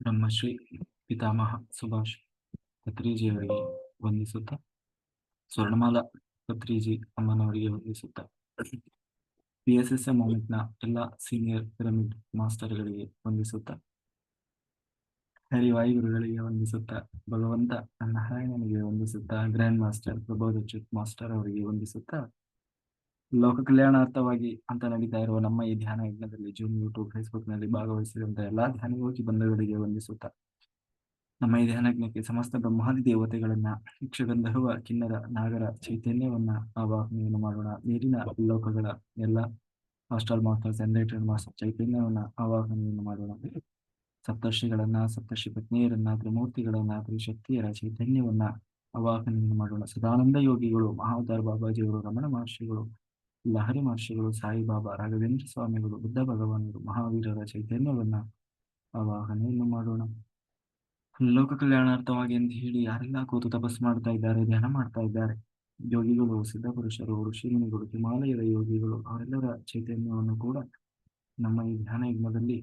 ಬ್ರಹ್ಮಶ್ರೀ ಪಿತಾಮಹ ಸುಭಾಷ್ ಪತ್ರಿಜಿಯವರಿಗೆ ವಂದಿಸುತ್ತ, ಸ್ವರ್ಣಮಾಲಾ ಪತ್ರಿಜಿ ಅಮ್ಮನವರಿಗೆ ವಂದಿಸುತ್ತ ಪಿ ಎಸ್ ಎಸ್ ಎಂ ನ ಎಲ್ಲ ಸೀನಿಯರ್ ಪಿರಮಿಡ್ ಮಾಸ್ಟರ್ಗಳಿಗೆ ವಂದಿಸುತ್ತಾ ಹರಿವಾಯುಗುರುಗಳಿಗೆ ವಂದಿಸುತ್ತ, ಭಗವಂತ ನಾರಾಯಣನಿಗೆ ವಂದಿಸುತ್ತಾ, ಗ್ರ್ಯಾಂಡ್ ಮಾಸ್ಟರ್ ಪ್ರಬೋಧ ಚಿತ್ ಮಾಸ್ಟರ್ ಅವರಿಗೆ ವಂದಿಸುತ್ತಾ ಲೋಕ ಕಲ್ಯಾಣಾರ್ಥವಾಗಿ ಅಂತ ನಡೀತಾ ಇರುವ ನಮ್ಮ ಈ ಧ್ಯಾನ ಯಜ್ಞದಲ್ಲಿ ಜೂಮ್ ಯೂಟ್ಯೂಬ್ ಫೇಸ್ಬುಕ್ನಲ್ಲಿ ಭಾಗವಹಿಸಿದಂತ ಎಲ್ಲಾ ಧ್ಯಾನಯೋಗಿ ಬಂಧುಗಳಿಗೆ ವಂದಿಸುತ್ತಾ, ನಮ್ಮ ಈ ಧ್ಯಾನ ಯಜ್ಞಕ್ಕೆ ಸಮಸ್ತ ಬ್ರಹ್ಮಾದಿ ದೇವತೆಗಳನ್ನ ಯಕ್ಷಗಂಧರ್ವ ಕಿನ್ನರ, ನಾಗರ, ಚೈತನ್ಯವನ್ನ ಆವಾಹನೆಯನ್ನು ಮಾಡೋಣ. ನೀರಿನ ಲೋಕಗಳ ಎಲ್ಲ ಹಾಸ್ಟೆಲ್ ಮಾಸ್ಟರ್ಸ್ ಎನ್ಲೈಟೆಡ್ ಮಾಸ್ಟರ್ ಚೈತನ್ಯವನ್ನ ಆವಾಹನೆಯನ್ನು ಮಾಡೋಣ. ಸಪ್ತರ್ಷಿಗಳನ್ನ, ಸಪ್ತರ್ಷಿ ಪತ್ನಿಯರನ್ನ, ತ್ರಿಮೂರ್ತಿಗಳನ್ನ, ತ್ರಿಶಕ್ತಿಯರ ಚೈತನ್ಯವನ್ನ ಆವಾಹನೆಯನ್ನು ಮಾಡೋಣ. ಸದಾನಂದ ಯೋಗಿಗಳು ಮಹಾವತಾರ ಬಾಬಾಜಿಯವರು ರಮಣ ಮಹರ್ಷಿಗಳು ಲಹರಿ ಮಹರ್ಷಿಗಳು ಸಾಯಿಬಾಬಾ, ರಾಘವೇಂದ್ರ ಸ್ವಾಮಿಗಳು, ಬುದ್ಧ ಭಗವಾನರು, ಮಹಾವೀರರ ಚೈತನ್ಯವನ್ನ ಆವಾಹನೆಯನ್ನು ಮಾಡೋಣ. ಲೋಕ ಕಲ್ಯಾಣಾರ್ಥವಾಗಿ ಅಂತ ಹೇಳಿ ಯಾರೆಲ್ಲ ಕೂತು ತಪಸ್ ಮಾಡ್ತಾ ಇದ್ದಾರೆ, ಧ್ಯಾನ ಮಾಡ್ತಾ ಇದ್ದಾರೆ, ಯೋಗಿಗಳು, ಸಿದ್ಧ ಪುರುಷರು, ಋಷಿಮುನಿಗಳು, ಹಿಮಾಲಯದ ಯೋಗಿಗಳು, ಅವರೆಲ್ಲರ ಚೈತನ್ಯವನ್ನು ಕೂಡ ನಮ್ಮ ಈ ಧ್ಯಾನ ಯಜ್ಞದಲ್ಲಿ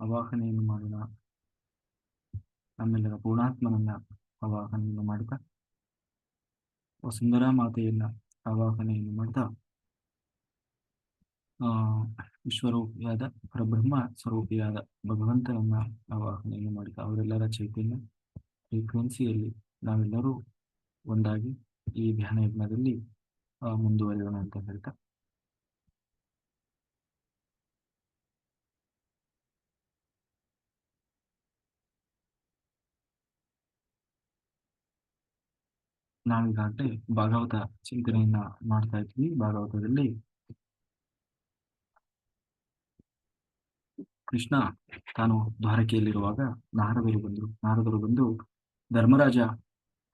ಅವಾಹನೆಯನ್ನು ಮಾಡೋಣ. ನಮ್ಮೆಲ್ಲರ ಪೂರ್ಣಾತ್ಮನನ್ನ ಅವಾಹನೆಯನ್ನು ಮಾಡ್ತಾ ವಸುಂಧರಾ ಮಾತೆಯನ್ನ. ಆವಾಹನೆಯನ್ನು ಮಾಡ್ತಾ? ಆ, ವಿಶ್ವರೂಪಿಯಾದ ಪರಬ್ರಹ್ಮ ಸ್ವರೂಪಿಯಾದ ಭಗವಂತನನ್ನ ಆವಾಹನೆಯನ್ನು ಮಾಡಿದ ಅವರೆಲ್ಲರ ಚೈತನ್ಯ ಫ್ರೀಕ್ವೆನ್ಸಿಯಲ್ಲಿ ನಾವೆಲ್ಲರೂ ಒಂದಾಗಿ ಈ ಧ್ಯಾನ ಯಜ್ಞದಲ್ಲಿ ಮುಂದುವರಿಯೋಣ ಅಂತ ಹೇಳ್ತಾ. ನಾವೀಗಾಗಲೇ ಭಾಗವತ ಚಿಂತನೆಯನ್ನ ಮಾಡ್ತಾ ಇದ್ವಿ. ಭಾಗವತದಲ್ಲಿ ಕೃಷ್ಣ ತಾನು ದ್ವಾರಕೆಯಲ್ಲಿರುವಾಗ ನಾರದರು ಬಂದರು ನಾರದರು ಬಂದು, ಧರ್ಮರಾಜ,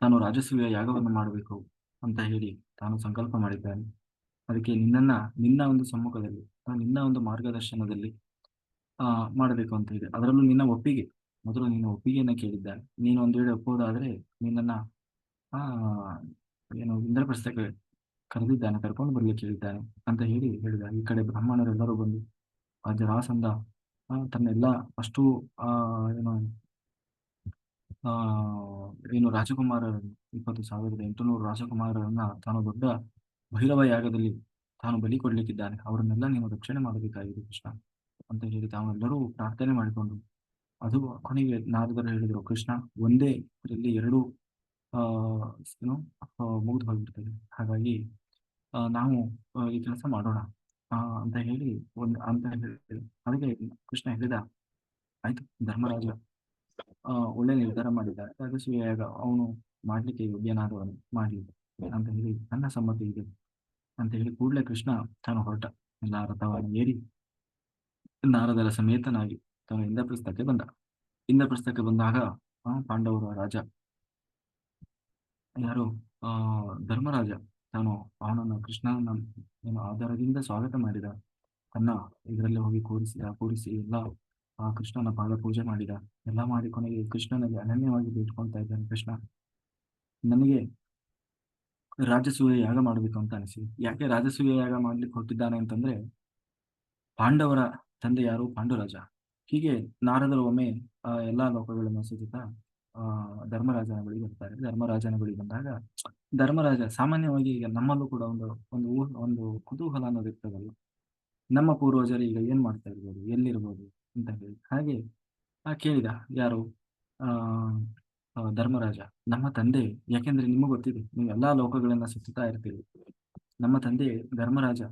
ತಾನು ರಾಜಸೂಯ ಯಾಗವನ್ನು ಮಾಡಬೇಕು ಅಂತ ಹೇಳಿ ತಾನು ಸಂಕಲ್ಪ ಮಾಡಿದ್ದಾನೆ. ಅದಕ್ಕೆ ನಿನ್ನನ್ನ, ನಿನ್ನ ಒಂದು ಸಮ್ಮುಖದಲ್ಲಿ ನಿನ್ನ ಒಂದು ಮಾರ್ಗದರ್ಶನದಲ್ಲಿ, ಆ, ಮಾಡಬೇಕು ಅಂತ ಇದೆ ಅದರಲ್ಲೂ ನಿನ್ನ ಒಪ್ಪಿಗೆ. ಮೊದಲು ನಿನ್ನ ಒಪ್ಪಿಗೆಯನ್ನ ಕೇಳಿದ್ದಾನೆ. ನೀನು ಒಂದು ವೇಳೆ ಒಪ್ಪೋದಾದ್ರೆ ನಿನ್ನನ್ನ ಆ, ಏನು ಇಂದ್ರಪ್ರಸ್ಥಕ್ಕೆ ಕರೆದಿದ್ದಾನೆ, ಕರ್ಕೊಂಡು ಬರ್ಲಿಕ್ಕೆ ಹೇಳಿದ್ದಾನೆ ಅಂತ ಹೇಳಿ ಹೇಳಿದ ಈ ಕಡೆ ಬ್ರಾಹ್ಮಣರೆಲ್ಲರೂ ಬಂದು ಆ ಜರಾಸಂಧ ತನ್ನೆಲ್ಲ ಅಷ್ಟು, ಆ, ಏನು ಆ, ಏನು ರಾಜಕುಮಾರರನ್ನು ಇಪ್ಪತ್ತು ಸಾವಿರದ ಎಂಟುನೂರು ರಾಜಕುಮಾರರನ್ನ ತಾನು ದೊಡ್ಡ ಭೈರವ ಯಾಗದಲ್ಲಿ ತಾನು ಬಲಿ ಕೊಡ್ಲಿಕ್ಕಿದ್ದಾನೆ. ಅವರನ್ನೆಲ್ಲ ನೀನು ರಕ್ಷಣೆ ಮಾಡಬೇಕಾಗಿದೆ ಕೃಷ್ಣ ಅಂತ ಹೇಳಿ ತಾವೆಲ್ಲರೂ ಪ್ರಾರ್ಥನೆ ಮಾಡಿಕೊಂಡು, ಅದು ಕೊನೆಗೆ ನಾರದರು ಹೇಳಿದರು, ಕೃಷ್ಣ, ಒಂದೇ ಇದರಲ್ಲಿ ಎರಡು ಏನು ಮುಗಿದು ಹೋಗಿಬಿಡ್ತದೆ ಹಾಗಾಗಿ ನಾವು ಈ ಕೆಲಸ ಮಾಡೋಣ ಆ ಅಂತ ಹೇಳಿ ಒಂದು ಅಂತ ಹೇಳಿ ಅದಕ್ಕೆ ಕೃಷ್ಣ ಹೇಳಿದ ಆಯ್ತು ಧರ್ಮರಾಜ ಒಳ್ಳೆ ನಿರ್ಧಾರ ಮಾಡಿದ ರಾಜಸೂಯಾಗ ಅವನು ಮಾಡ್ಲಿಕ್ಕೆ ಯೋಗ್ಯನಾದವನು ಮಾಡ್ಲಿ ಅಂತ ಹೇಳಿ ನನ್ನ ಸಮ್ಮತಿ ಇದೆ ಅಂತ ಹೇಳಿ ಕೂಡಲೇ ಕೃಷ್ಣ ತಾನು ಹೊರಟ ಎಲ್ಲ ರಥವನ್ನು ಏರಿ ನಾರದರ ಸಮೇತನಾಗಿ ತಾನು ಇಂದ್ರಪ್ರಸ್ಥಕ್ಕೆ ಬಂದ ಇಂದ್ರಪ್ರಸ್ಥಕ್ಕೆ ಬಂದಾಗ ಪಾಂಡವರ ರಾಜ ಯಾರು? ಧರ್ಮರಾಜ. ತಾನು ಅವನನ್ನು ಕೃಷ್ಣನ, ಏನು ಆಧಾರದಿಂದ ಸ್ವಾಗತ ಮಾಡಿದ. ತನ್ನ ಇದರಲ್ಲಿ ಹೋಗಿ ಕೂರಿಸಿ ಕೂರಿಸಿ ಎಲ್ಲ, ಆ, ಕೃಷ್ಣನ ಪಾದ ಪೂಜೆ ಮಾಡಿದ. ಎಲ್ಲ ಮಾಡಿ ಕೊನೆಗೆ ಕೃಷ್ಣನಲ್ಲಿ ಅನನ್ಯವಾಗಿ ಬೇಡ್ಕೊಳ್ತಾ ಇದ್ದಾನೆ ಕೃಷ್ಣ. ನನಗೆ ರಾಜಸೂಯ ಯಾಗ ಮಾಡಬೇಕು ಅಂತ ಅನಿಸಿ. ಯಾಕೆ ರಾಜಸೂಯ ಯಾಗ ಮಾಡ್ಲಿಕ್ಕೆ ಹೊರಟಿದ್ದಾನೆ ಅಂತಂದ್ರೆ, ಪಾಂಡವರ ತಂದೆ ಯಾರು? ಪಾಂಡುರಾಜ. ಹೀಗೆ ನಾರದರು ಒಮ್ಮೆ, ಆ, ಎಲ್ಲಾ ಲೋಕಗಳನ್ನು ಸುತ್ತಾ ಆ ಧರ್ಮರಾಜನ ಬಳಿ ಬರ್ತಾರೆ ಧರ್ಮರಾಜನ ಬಳಿ ಬಂದಾಗ ಧರ್ಮರಾಜ ಸಾಮಾನ್ಯವಾಗಿ ಈಗ ನಮ್ಮಲ್ಲೂ ಕೂಡ ಒಂದು ಒಂದು ಒಂದು ಕುತೂಹಲ ಅನ್ನೋದು ಇರ್ತದಲ್ಲ. ನಮ್ಮ ಪೂರ್ವಜರು ಈಗ ಏನ್ ಮಾಡ್ತಾ ಇರ್ಬೋದು? ಎಲ್ಲಿರ್ಬೋದು ಅಂತ ಹೇಳಿ. ಹಾಗೆ ಆ ಕೇಳಿದ ಯಾರು? ಆ ಧರ್ಮರಾಜ, ನಮ್ಮ ತಂದೆ, ಯಾಕೆಂದ್ರೆ ನಿಮಗೆ ಗೊತ್ತಿದೆ, ನೀವು ಎಲ್ಲಾ ಲೋಕಗಳನ್ನ ಸುತ್ತಾ ಇರ್ತೀವಿ ನಮ್ಮ ತಂದೆ ಧರ್ಮರಾಜ,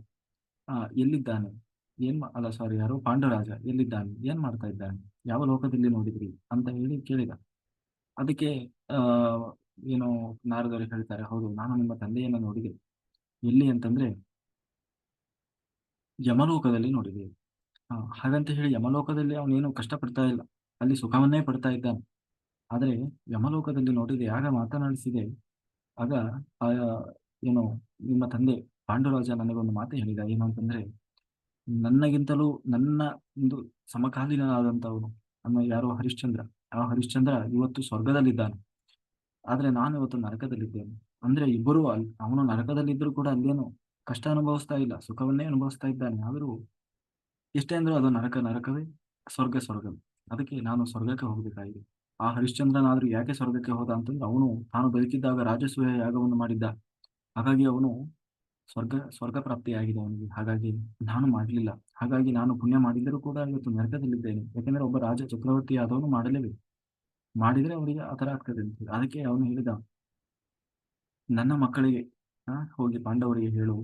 ಆ, ಎಲ್ಲಿದ್ದಾನೆ? ಏನ್ ಅಲ್ಲ ಸಾರಿ ಯಾರು? ಪಾಂಡುರಾಜ ಎಲ್ಲಿದ್ದಾನೆ? ಏನ್ ಮಾಡ್ತಾ ಇದ್ದಾನೆ? ಯಾವ ಲೋಕದಲ್ಲಿ ನೋಡಿದ್ರಿ? ಅಂತ ಹೇಳಿ ಕೇಳಿದ. ಅದಕ್ಕೆ ಏನು ನಾರದರು ಹೇಳ್ತಾರೆ, ಹೌದು, ನಾನು ನಿಮ್ಮ ತಂದೆಯನ್ನ ನೋಡಿದೆ. ಎಲ್ಲಿ ಅಂತಂದ್ರೆ, ಯಮಲೋಕದಲ್ಲಿ ನೋಡಿದೆ. ಹಾಗಂತ ಹೇಳಿ ಯಮಲೋಕದಲ್ಲಿ ಅವನೇನು ಕಷ್ಟ ಪಡ್ತಾ ಇಲ್ಲ. ಅಲ್ಲಿ ಸುಖವನ್ನೇ ಪಡ್ತಾ ಇದ್ದಾನೆ. ಆದ್ರೆ ಯಮಲೋಕದಲ್ಲಿ ನೋಡಿದೆ, ಆಗ ಮಾತನಾಡಿಸಿದೆ, ಆಗ, ಆ, ಏನು ನಿಮ್ಮ ತಂದೆ ಪಾಂಡುರಾಜ ನನಗೊಂದು ಮಾತು ಹೇಳಿದ. ಏನು ಅಂತಂದ್ರೆ, ನನ್ನಗಿಂತಲೂ ನನ್ನ ಒಂದು ಸಮಕಾಲೀನಾದಂತವನು ನಮ್ಮ ಯಾರೋ ಹರಿಶ್ಚಂದ್ರ ಆ ಹರಿಶ್ಚಂದ್ರ ಇವತ್ತು ಸ್ವರ್ಗದಲ್ಲಿದ್ದಾನೆ. ಆದ್ರೆ ನಾನು ಇವತ್ತು ನರಕದಲ್ಲಿದ್ದೇನೆ. ಅಂದ್ರೆ ಇಬ್ಬರು ಅವನು ನರಕದಲ್ಲಿದ್ದರೂ ಕೂಡ ಅಲ್ಲೇನು ಕಷ್ಟ ಅನುಭವಿಸ್ತಾ ಇಲ್ಲ, ಸುಖವನ್ನೇ ಅನುಭವಿಸ್ತಾ ಇದ್ದಾನೆ. ಆದರೂ ಎಷ್ಟೇ ಅಂದ್ರೂ ಅದು ನರಕ, ನರಕವೇ, ಸ್ವರ್ಗ, ಸ್ವರ್ಗವೇ. ಅದಕ್ಕೆ ನಾನು ಸ್ವರ್ಗಕ್ಕೆ ಹೋಗಬೇಕಾಗಿದೆ. ಆ ಹರಿಶ್ಚಂದ್ರನಾದ್ರೂ ಯಾಕೆ ಸ್ವರ್ಗಕ್ಕೆ ಹೋದ ಅಂತಂದ್ರೆ ಅವನು, ತಾನು ಬದುಕಿದ್ದಾಗ ರಾಜಸೂಯ ಯಾಗವನ್ನು ಮಾಡಿದ್ದ. ಹಾಗಾಗಿ ಅವನು ಸ್ವರ್ಗ ಸ್ವರ್ಗ ಪ್ರಾಪ್ತಿಯಾಗಿದೆ ಅವನಿಗೆ. ಹಾಗಾಗಿ ನಾನು ಮಾಡಲಿಲ್ಲ. ಹಾಗಾಗಿ ನಾನು ಪುಣ್ಯ ಮಾಡಿದರೂ ಕೂಡ ಇವತ್ತು ನರಕದಲ್ಲಿದ್ದೇನೆ. ಯಾಕೆಂದ್ರೆ ಒಬ್ಬ ರಾಜ ಚಕ್ರವರ್ತಿ ಆದವನು ಮಾಡಲೇಬೇಕು. ಮಾಡಿದ್ರೆ ಅವರಿಗೆ ಆ ಥರ ಆಗ್ತದೆ ಅದಕ್ಕೆ ಅವನು ಹೇಳಿದ ನನ್ನ ಮಕ್ಕಳಿಗೆ ಹೋಗಿ ಪಾಂಡವರಿಗೆ ಹೇಳು.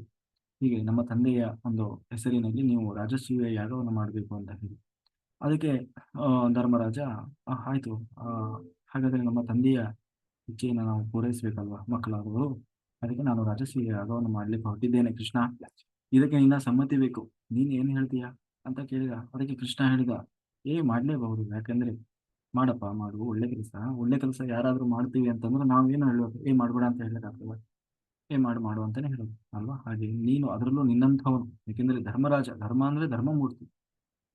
ಹೀಗೆ ನಮ್ಮ ತಂದೆಯ ಒಂದು ಹೆಸರಿನಲ್ಲಿ ನೀವು ರಾಜಸ್ವೀಯ ಯಾಗವನ್ನು ಮಾಡಬೇಕು ಅಂತ ಹೇಳಿ. ಅದಕ್ಕೆ ಧರ್ಮರಾಜ "ಆ, ಆಯ್ತು. ಹಾಗಾದ್ರೆ ನಮ್ಮ ತಂದೆಯ ಇಚ್ಛೆಯನ್ನು ನಾವು ಪೂರೈಸಬೇಕಲ್ವಾ ಮಕ್ಕಳಾದವರು? ಅದಕ್ಕೆ ನಾನು ರಾಜಸ್ವೀಯ ಯಾಗವನ್ನು ಮಾಡ್ಲಿಕ್ಕೆ ಹೊರಟಿದ್ದೇನೆ ಕೃಷ್ಣ. ಇದಕ್ಕೆ ನಿನ್ನ ಸಮ್ಮತಿ ಬೇಕು. ನೀನ್ ಏನ್ ಹೇಳ್ತೀಯಾ ಅಂತ ಕೇಳಿದ. ಅದಕ್ಕೆ ಕೃಷ್ಣ ಹೇಳಿದ, ಏ, ಮಾಡ್ಲೇಬಹುದು. ಯಾಕಂದ್ರೆ ಮಾಡಪ್ಪ, ಮಾಡು. ಒಳ್ಳೆ ಕೆಲಸ. ಒಳ್ಳೆ ಕೆಲಸ ಯಾರಾದ್ರೂ ಮಾಡ್ತೀವಿ ಅಂತಂದ್ರೆ ನಾವೇನು ಹೇಳೋದು ಏ, ಮಾಡ್ಬೇಡ ಅಂತ ಹೇಳಕ್ಕಾಗ್ತದ ಏ, ಮಾಡು ಮಾಡು ಅಂತಾನೆ ಹೇಳೋದು ಅಲ್ವಾ? ಹಾಗೆ ನೀನು ಅದರಲ್ಲೂ ನಿನ್ನಂಥವನು. ಯಾಕೆಂದ್ರೆ ಧರ್ಮರಾಜ, ಧರ್ಮ ಅಂದ್ರೆ ಧರ್ಮಮೂರ್ತಿ.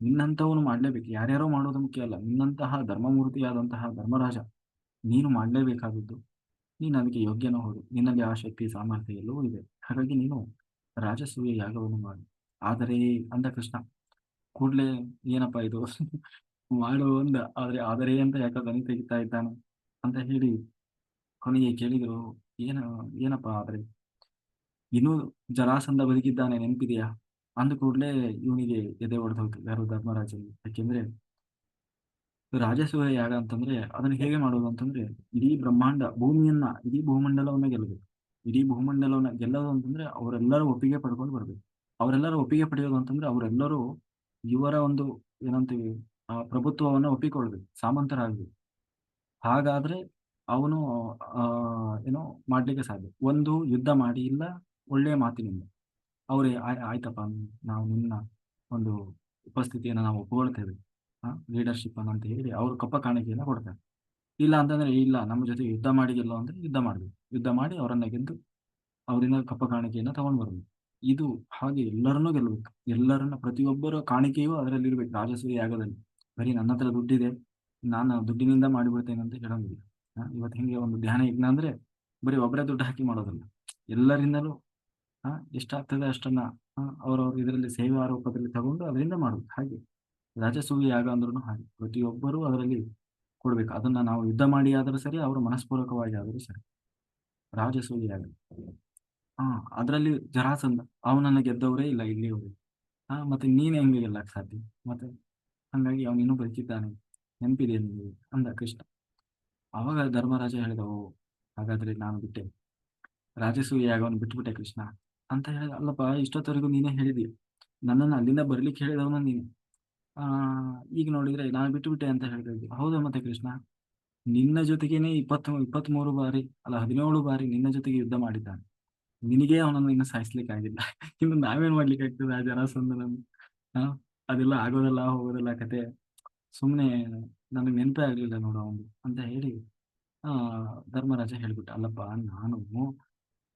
ನಿನ್ನಂಥವನು ಮಾಡ್ಲೇಬೇಕು. ಯಾರ್ಯಾರೋ ಮಾಡೋದು ಮುಖ್ಯ ಅಲ್ಲ. ನಿನ್ನಂತಹ ಧರ್ಮಮೂರ್ತಿಯಾದಂತಹ ಧರ್ಮರಾಜ ನೀನು ಮಾಡಲೇಬೇಕಾದದ್ದು. ನೀನು ಅದಕ್ಕೆ ಯೋಗ್ಯನೂ ಹೌದು. ನಿನ್ನಲ್ಲಿ ಆ ಶಕ್ತಿ, ಸಾಮರ್ಥ್ಯ ಎಲ್ಲವೂ ಇದೆ. ಹಾಗಾಗಿ ನೀನು ರಾಜಸೂಯ ಯಾಗವನ್ನು ಮಾಡು. ಆದರೆ ಅಂದ ಕೃಷ್ಣ, ಕೂಡ್ಲೆ ಏನಪ್ಪ ಇದು? ಮಾಡು ಅಂದ. ಆದ್ರೆ ಆದರೆ ಅಂತ ಯಾಕೆ ದನಿ ತೆಗಿತಾ ಇದ್ದಾನೆ ಅಂತ ಹೇಳಿ ಕೊನೆಗೆ ಕೇಳಿದ್ರು, ಏನ, ಏನಪ್ಪ ಆದ್ರೆ? ಇನ್ನೂ ಜರಾಸಂಧ ಬದುಕಿದ್ದಾನೆ ನೆನಪಿದೆಯಾ? ಅಂದ ಕೂಡಲೇ ಇವನಿಗೆ ಎದೆ ಹೊಡೆದೋಯ್ತು ಯಾರು ಧರ್ಮರಾಜನಿಗೆ ಯಾಕೆಂದ್ರೆ ರಾಜಸೂಯ ಯಾಗ ಅಂತಂದ್ರೆ ಅದನ್ನ ಹೇಗೆ ಮಾಡೋದು ಅಂತಂದ್ರೆ ಇಡೀ ಬ್ರಹ್ಮಾಂಡ ಭೂಮಿಯನ್ನ, ಇಡೀ ಭೂಮಂಡಲವನ್ನ ಗೆಲ್ಲಬೇಕು ಇಡೀ ಭೂಮಂಡಲವನ್ನ ಗೆಲ್ಲೋದು ಅಂತಂದ್ರೆ ಅವರೆಲ್ಲರೂ ಒಪ್ಪಿಗೆ ಪಡ್ಕೊಂಡು ಬರ್ಬೇಕು. ಅವರೆಲ್ಲರೂ ಒಪ್ಪಿಗೆ ಪಡೆಯೋದು ಅಂತಂದ್ರೆ ಅವರೆಲ್ಲರೂ ಇವರ ಒಂದು ಏನಂತೀವಿ, ಆ ಪ್ರಭುತ್ವವನ್ನ ಒಪ್ಪಿಕೊಳ್ಬೇಕು ಸಾಮಂತರಾಗಬೇಕು. ಹಾಗಾದ್ರೆ ಅವನು ಏನೋ ಮಾಡ್ಲಿಕ್ಕೆ ಸಾಧ್ಯ? ಒಂದು ಯುದ್ಧ ಮಾಡಿ ಇಲ್ಲ, ಒಳ್ಳೆಯ ಮಾತಿನಿಂದ. ಅವರೇ ಆಯ್ತಪ್ಪ, ನಾವು ನಿನ್ನ ಒಂದು ಉಪಸ್ಥಿತಿಯನ್ನು ನಾವು ಒಪ್ಕೊಳ್ತೇವೆ. ಲೀಡರ್ಶಿಪ್ ಅಂತ ಹೇಳಿ ಅವರು ಕಪ್ಪ ಕಾಣಿಕೆಯನ್ನ ಕೊಡ್ತಾರೆ. ಇಲ್ಲ ಅಂತಂದ್ರೆ, ಇಲ್ಲ, ನಮ್ಮ ಜೊತೆ ಯುದ್ಧ ಮಾಡಿದಿಲ್ಲ ಅಂದ್ರೆ ಯುದ್ಧ ಮಾಡ್ಬೇಕು. ಯುದ್ಧ ಮಾಡಿ ಅವರನ್ನ ಗೆದ್ದು ಅವರಿಂದ ಕಪ್ಪ ಕಾಣಿಕೆಯನ್ನ ತಗೊಂಡ್ ಬರ್ಬೇಕು ಇದು ಹಾಗೆ ಎಲ್ಲರನ್ನೂ ಗೆಲ್ಲಬೇಕು ಎಲ್ಲರನ್ನ ಪ್ರತಿಯೊಬ್ಬರ ಕಾಣಿಕೆಯೂ ಅದರಲ್ಲಿ ಇರ್ಬೇಕು ರಾಜಸೂಯ ಯಾಗದಲ್ಲಿ. ಬರೀ ನನ್ನ ಹತ್ರ ದುಡ್ಡಿದೆ. ನಾನು ದುಡ್ಡಿನಿಂದ ಮಾಡಿಬಿಡ್ತೇನೆ ಅಂತ ಹೇಳೋದಿಲ್ಲ ಇವತ್ತು ಹಿಂಗೆ ಒಂದು ಧ್ಯಾನ ಯಜ್ಞ ಅಂದ್ರೆ ಬರೀ ಒಬ್ಬರೇ ದುಡ್ಡು ಹಾಕಿ ಮಾಡೋದಲ್ಲ. ಎಲ್ಲರಿಂದಲೂ, ಹಾ, ಎಷ್ಟಾಗ್ತದೆ ಅಷ್ಟನ್ನ ಅವರವ್ರ ಇದರಲ್ಲಿ ಸೇವಾ ರೂಪದಲ್ಲಿ ತಗೊಂಡು ಅದರಿಂದ ಮಾಡುದು ಹಾಗೆ ರಾಜಸೂಯ ಯಾಗ ಅಂದ್ರೂ ಹಾಗೆ. ಪ್ರತಿಯೊಬ್ಬರೂ ಅದರಲ್ಲಿ ಕೊಡ್ಬೇಕು. ಅದನ್ನ ನಾವು ಯುದ್ಧ ಮಾಡಿ ಆದರೂ ಸರಿ, ಅವರು ಮನಸ್ಪೂರ್ವಕವಾಗಿ ಆದರೂ ಸರಿ. ರಾಜಸೂಯ ಯಾಗ. ಹಾ, ಅದರಲ್ಲಿ ಜರಾಸಂಧ. ಅವನನ್ನ ಗೆದ್ದವರೇ ಇಲ್ಲ ಇಲ್ಲಿಯವರೇ ಹಾ, ಮತ್ತೆ ನೀನ್ ಹೆಂಗೆ ಗೆಲ್ಲಕ್ ಸಾಧ್ಯ? ಮತ್ತೆ? ಹಂಗಾಗಿ ಇನ್ನೂ ಬದುಕಿದ್ದಾನೆ. ನೆನಪಿದೆ ನಿಮಗೆ ಅಂದ ಕೃಷ್ಣ. ಅವಾಗ ಧರ್ಮರಾಜ ಹೇಳಿದ ಓ ಹಾಗಾದ್ರೆ ನಾನು ಬಿಟ್ಟೆ. ರಾಜಸೂಯ ಅವನು ಬಿಟ್ಬಿಟ್ಟೆ ಕೃಷ್ಣ. ಅಂತ ಹೇಳಿದ, ಅಲ್ಲಪ್ಪ, ಇಷ್ಟೊತ್ತವರೆಗೂ ನೀನೇ ಹೇಳಿದಿ ನನ್ನನ್ನು ಅಲ್ಲಿಂದ ಬರ್ಲಿಕ್ಕೆ ಹೇಳಿದವನ ನೀನು. ಆ, ಈಗ ನೋಡಿದ್ರೆ ನಾನು ಬಿಟ್ಟು ಬಿಟ್ಟೆ ಅಂತ ಹೇಳ್ತಾ ಇದ್ದೆ ಹೌದಾ ಮತ್ತೆ ಕೃಷ್ಣ? ನಿನ್ನ ಜೊತೆಗೇನೆ ಇಪ್ಪತ್ತ್ ಇಪ್ಪತ್ಮೂರು ಬಾರಿ, ಅಲ್ಲ ಹದಿನೇಳು ಬಾರಿ ನಿನ್ನ ಜೊತೆಗೆ ಯುದ್ಧ ಮಾಡಿದ್ದಾನೆ. ನಿನಗೆ ಅವನನ್ನು ಇನ್ನು ಸಾಯಿಸ್ಲಿಕ್ಕೆ ಆಗಿಲ್ಲ. ಇನ್ನು ನಾವೇನ್ ಮಾಡ್ಲಿಕ್ಕೆ ಆಗ್ತದೆ ಆ ಜನಸಂದನ ಅದೆಲ್ಲ ಆಗೋದಲ್ಲ, ಹೋಗೋದಲ್ಲ ಕತೆ. ಸುಮ್ನೆ ನನಗೆ ನೆನಪೇ ಆಗ್ಲಿಲ್ಲ ನೋಡು ಅವನು ಅಂತ ಹೇಳಿ, ಆ, ಧರ್ಮರಾಜ ಹೇಳ್ಬಿಟ್ಟ, ಅಲ್ಲಪ್ಪ, ನಾನು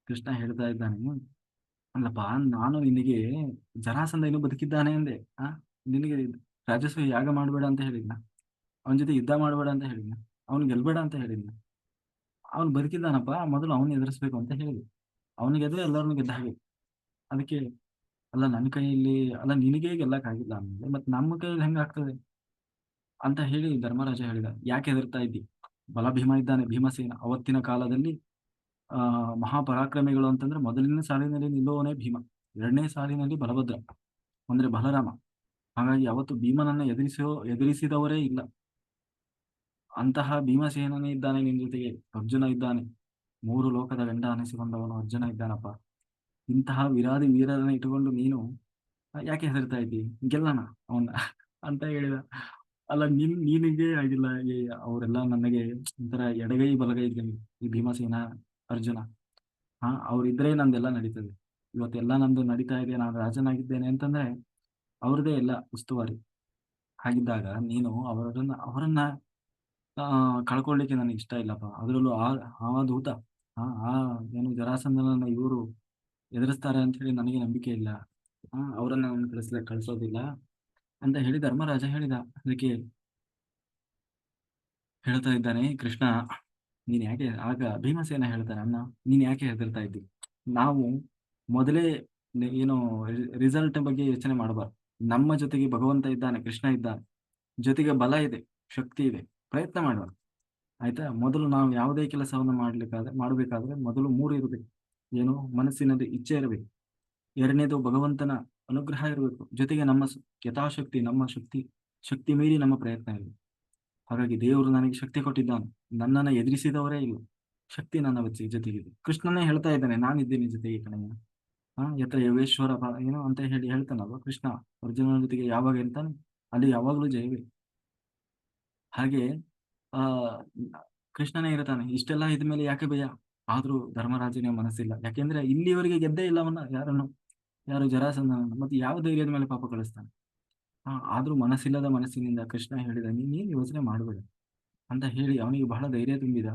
ಕೃಷ್ಣ ಹೇಳ್ತಾ ಇದ್ದಾನೆ. ಅಲ್ಲಪ್ಪ, ನಾನು ನಿನಗೆ ಜರಾಸಂದ ಇನ್ನು ಬದುಕಿದ್ದಾನೆ ಅಂದೆ. ಆ, ನಿನಗೆ ರಾಜಸ್ವ ಯಾಗ ಮಾಡಬೇಡ ಅಂತ ಹೇಳಿದ್ನ? ಅವನ ಜೊತೆ ಯುದ್ಧ ಮಾಡಬೇಡ ಅಂತ ಹೇಳಿದ್ನ? ಅವನು ಗೆಲ್ಬೇಡ ಅಂತ ಹೇಳಿದ್ನ? ಅವನು ಬದುಕಿದ್ದಾನಪ್ಪ, ಮೊದಲು ಅವನು ಎದುರಿಸ್ಬೇಕು ಅಂತ ಹೇಳಿದ್ವಿ ಅವನಿಗೆ ಗೆದ್ರೆ ಎಲ್ಲರನ್ನು ಗೆದ್ದ ಹಾಗೆ. ಅದಕ್ಕೆ ಅಲ್ಲ ನನ್ನ ಕೈಯಲ್ಲಿ, ಅಲ್ಲ ನಿನಗೆ ಗೆಲ್ಲಕ್ಕಾಗಿಲ್ಲ ಅಂದ್ರೆ ಮತ್ತೆ ನಮ್ಮ ಕೈಯಲ್ಲಿ ಹೆಂಗಾಗ್ತದೆ ಅಂತ ಹೇಳಿ ಧರ್ಮರಾಜ ಹೇಳಿದ. ಯಾಕೆ ಹೆದರ್ತಾ ಇದ್ದಿ? ಬಲ ಭೀಮ ಇದ್ದಾನೆ, ಭೀಮಸೇನ. ಅವತ್ತಿನ ಕಾಲದಲ್ಲಿ, ಆ, ಮಹಾಪರಾಕ್ರಮಿಗಳು ಅಂತಂದ್ರೆ ಮೊದಲನೇ ಸಾಲಿನಲ್ಲಿ ನಿಲ್ಲುವವನೇ ಭೀಮ. ಎರಡನೇ ಸಾಲಿನಲ್ಲಿ ಬಲಭದ್ರ, ಅಂದ್ರೆ ಬಲರಾಮ. ಹಾಗಾಗಿ ಅವತ್ತು ಭೀಮನನ್ನ ಎದುರಿಸೋ, ಎದುರಿಸಿದವರೇ ಇಲ್ಲ. ಅಂತಹ ಭೀಮಸೇನನೇ ಇದ್ದಾನೆ ನಿನ್ ಜೊತೆಗೆ, ಅರ್ಜುನ ಇದ್ದಾನೆ. ಮೂರು ಲೋಕದ ಗಂಡ ಅನಿಸಿಕೊಂಡವನು ಅರ್ಜುನ ಇದ್ದಾನಪ್ಪ. ಇಂತಹ ವಿರಾದಿ ವೀರರನ್ನ ಇಟ್ಟುಕೊಂಡು ನೀನು ಯಾಕೆ ಹೆದರ್ತಾ ಇದ್ದಿ? ಗೆಲ್ಲಣ ಅವನ್ನ ಅಂತ ಹೇಳಿದ. ಅಲ್ಲ, ನಿನ್, ನೀನಿಗೆ ಆಗಿಲ್ಲ ಅವರೆಲ್ಲ ನನಗೆ ಒಂಥರ ಎಡಗೈ ಬಲಗೈ ಇದ್ದಂಗೆ ಈ ಭೀಮಸೇನ, ಅರ್ಜುನ. ಹಾ, ಅವ್ರಿದ್ರೆ ನಂದೆಲ್ಲ ನಡೀತದೆ. ಇವತ್ತೆಲ್ಲ ನಂದು ನಡೀತಾ ಇದೆ, ನಾನು ರಾಜನಾಗಿದ್ದೇನೆ ಅಂತಂದ್ರೆ ಅವ್ರದೇ ಎಲ್ಲ ಉಸ್ತುವಾರಿ. ಹಾಗಿದ್ದಾಗ ನೀನು ಅವರನ್ನ ಅವರನ್ನ ಕಳ್ಕೊಳ್ಳಿಕ್ಕೆ ನನಗೆ ಇಷ್ಟ ಇಲ್ಲಪ್ಪ. ಅದರಲ್ಲೂ ಆ ಆ ದೂತ ಆ ಆ, ಏನು ಜರಾಸಂಧನನ್ನ ಇವರು ಎದುರಿಸ್ತಾರೆ ಅಂತ ಹೇಳಿ ನನಗೆ ನಂಬಿಕೆ ಇಲ್ಲ. ಆ, ಅವರನ್ನ ನಾನು ಕಳಿಸ್ಲಿಕ್ಕೆ ಕಳಿಸೋದಿಲ್ಲ ಅಂತ ಹೇಳಿ ಧರ್ಮರಾಜ ಹೇಳಿದ. ಅದಕ್ಕೆ ಹೇಳ್ತಾ ಇದ್ದಾನೆ, ಕೃಷ್ಣ, ನೀನ್ ಯಾಕೆ ಆಗ ಭೀಮಸೇನ ಹೇಳ್ತಾನೆ, ಅಣ್ಣ, ನೀನ್ ಯಾಕೆ ಹೆದರ್ತಾ ಇದ್ದಿ? ನಾವು ಮೊದಲೇ ಏನು ರಿಸಲ್ಟ್ ಬಗ್ಗೆ ಯೋಚನೆ ಮಾಡಬಾರ್ದು. ನಮ್ಮ ಜೊತೆಗೆ ಭಗವಂತ ಇದ್ದಾನೆ, ಕೃಷ್ಣ ಇದ್ದಾನೆ, ಜೊತೆಗೆ ಬಲ ಇದೆ, ಶಕ್ತಿ ಇದೆ, ಪ್ರಯತ್ನ ಮಾಡೋಣ ಆಯ್ತಾ? ಮೊದಲು ನಾವು ಯಾವುದೇ ಕೆಲಸವನ್ನು ಮಾಡ್ಲಿಕ್ಕಾದ್ರೆ ಮಾಡಬೇಕಾದ್ರೆ ಮೊದಲು ಮೂರು ಇರಬೇಕು. ಏನು? ಮನಸ್ಸಿನದು ಇಚ್ಛೆ ಇರಬೇಕು. ಎರಡನೇದು ಭಗವಂತನ ಅನುಗ್ರಹ ಇರಬೇಕು. ಜೊತೆಗೆ ನಮ್ಮ ಯಥಾಶಕ್ತಿ, ನಮ್ಮ ಶಕ್ತಿ ಶಕ್ತಿ ಮೀರಿ ನಮ್ಮ ಪ್ರಯತ್ನ ಇರಬೇಕು ಹಾಗಾಗಿ ದೇವರು ನನಗೆ ಶಕ್ತಿ ಕೊಟ್ಟಿದ್ದಾನೆ. ನನ್ನನ್ನು ಎದುರಿಸಿದವರೇ ಇಲ್ಲ. ಶಕ್ತಿ ನನ್ನ ಬಚ್ಚಿ ಜೊತೆಗಿದೆ ಕೃಷ್ಣನೇ ಹೇಳ್ತಾ ಇದ್ದಾನೆ, ನಾನಿದ್ದೀನಿ ಜೊತೆಗೆ ಕಣಯ್ಯ. ಹಾ? ಯತ್ರ ಯೋಗೇಶ್ವರ ಏನೋ ಅಂತ ಹೇಳಿ ಹೇಳ್ತಾನಲ್ವ ಕೃಷ್ಣ? ಅರ್ಜುನನ ಜೊತೆಗೆ ಯಾವಾಗ ಇರ್ತಾನೆ? ಅಲ್ಲಿ ಯಾವಾಗಲೂ ಜಯವೇ ಹಾಗೆ ಆ, ಕೃಷ್ಣನೇ ಇರ್ತಾನೆ. ಇಷ್ಟೆಲ್ಲ ಇದ್ಮೇಲೆ ಯಾಕೆ ಭಯ? ಆದ್ರೂ ಧರ್ಮರಾಜನೇ ಮನಸ್ಸಿಲ್ಲ. ಯಾಕೆಂದ್ರೆ ಇಲ್ಲಿವರೆಗೆ ಗೆದ್ದೇ ಇಲ್ಲವನ್ನ ಯಾರನ್ನು, ಯಾರು ಜರಾಸಂಧನನ್ನು ಮತ್ತೆ ಯಾವ ಧೈರ್ಯದ ಮೇಲೆ ಪಾಪ ಕಳಿಸ್ತಾನೆ? ಆ, ಆದ್ರೂ ಮನಸ್ಸಿಲ್ಲದ ಮನಸ್ಸಿನಿಂದ ಕೃಷ್ಣ ಹೇಳಿದ ನೀನೇನು ಯೋಚನೆ ಮಾಡಬೇಡ ಅಂತ ಹೇಳಿ ಅವನಿಗೆ ಬಹಳ ಧೈರ್ಯ ತುಂಬಿದ.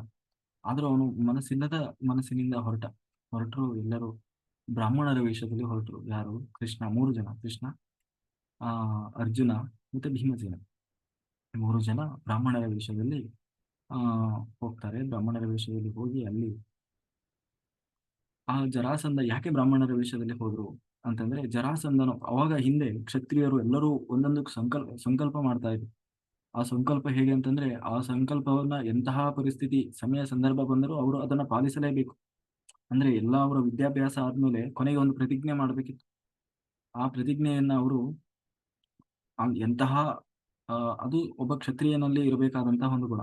ಆದ್ರೂ ಅವನು ಮನಸ್ಸಿಲ್ಲದ ಮನಸ್ಸಿನಿಂದ ಹೊರಟ. ಹೊರಟರು ಎಲ್ಲರೂ ಬ್ರಾಹ್ಮಣರ ವೇಷದಲ್ಲಿ ಹೊರಟರು. ಯಾರು? ಕೃಷ್ಣ, ಮೂರು ಜನ. ಕೃಷ್ಣ ಅರ್ಜುನ ಮತ್ತೆ ಭೀಮಸೇನ. ಮೂರು ಜನ ಬ್ರಾಹ್ಮಣರ ವೇಷದಲ್ಲಿ, ಆ, ಹೋಗ್ತಾರೆ. ಬ್ರಾಹ್ಮಣರ ವೇಷದಲ್ಲಿ ಹೋಗಿ ಅಲ್ಲಿ ಆ ಜರಾಸಂಧ ಯಾಕೆ ಬ್ರಾಹ್ಮಣರ ವೇಷದಲ್ಲಿ ಹೋದ್ರು ಅಂತಂದ್ರೆ, ಜರಾಸಂಧನು ಅವಾಗ ಹಿಂದೆ ಕ್ಷತ್ರಿಯರು ಎಲ್ಲರೂ ಒಂದೊಂದು ಸಂಕಲ್ಪ ಸಂಕಲ್ಪ ಮಾಡ್ತಾ ಇದ್ರು. ಆ ಸಂಕಲ್ಪ ಹೇಗೆ ಅಂತಂದ್ರೆ, ಆ ಸಂಕಲ್ಪವನ್ನ ಎಂತಹ ಪರಿಸ್ಥಿತಿ, ಸಮಯ, ಸಂದರ್ಭ ಬಂದರೂ ಅವರು ಅದನ್ನ ಪಾಲಿಸಲೇಬೇಕು. ಅಂದ್ರೆ ಎಲ್ಲ ಅವರ ವಿದ್ಯಾಭ್ಯಾಸ ಆದ್ಮೇಲೆ ಕೊನೆಗೆ ಒಂದು ಪ್ರತಿಜ್ಞೆ ಮಾಡ್ಬೇಕಿತ್ತು. ಆ ಪ್ರತಿಜ್ಞೆಯನ್ನ ಅವರು ಎಂತಹ ಅದು ಒಬ್ಬ ಕ್ಷತ್ರಿಯನಲ್ಲಿ ಇರಬೇಕಾದಂತಹ ಒಂದು ಗುಣ.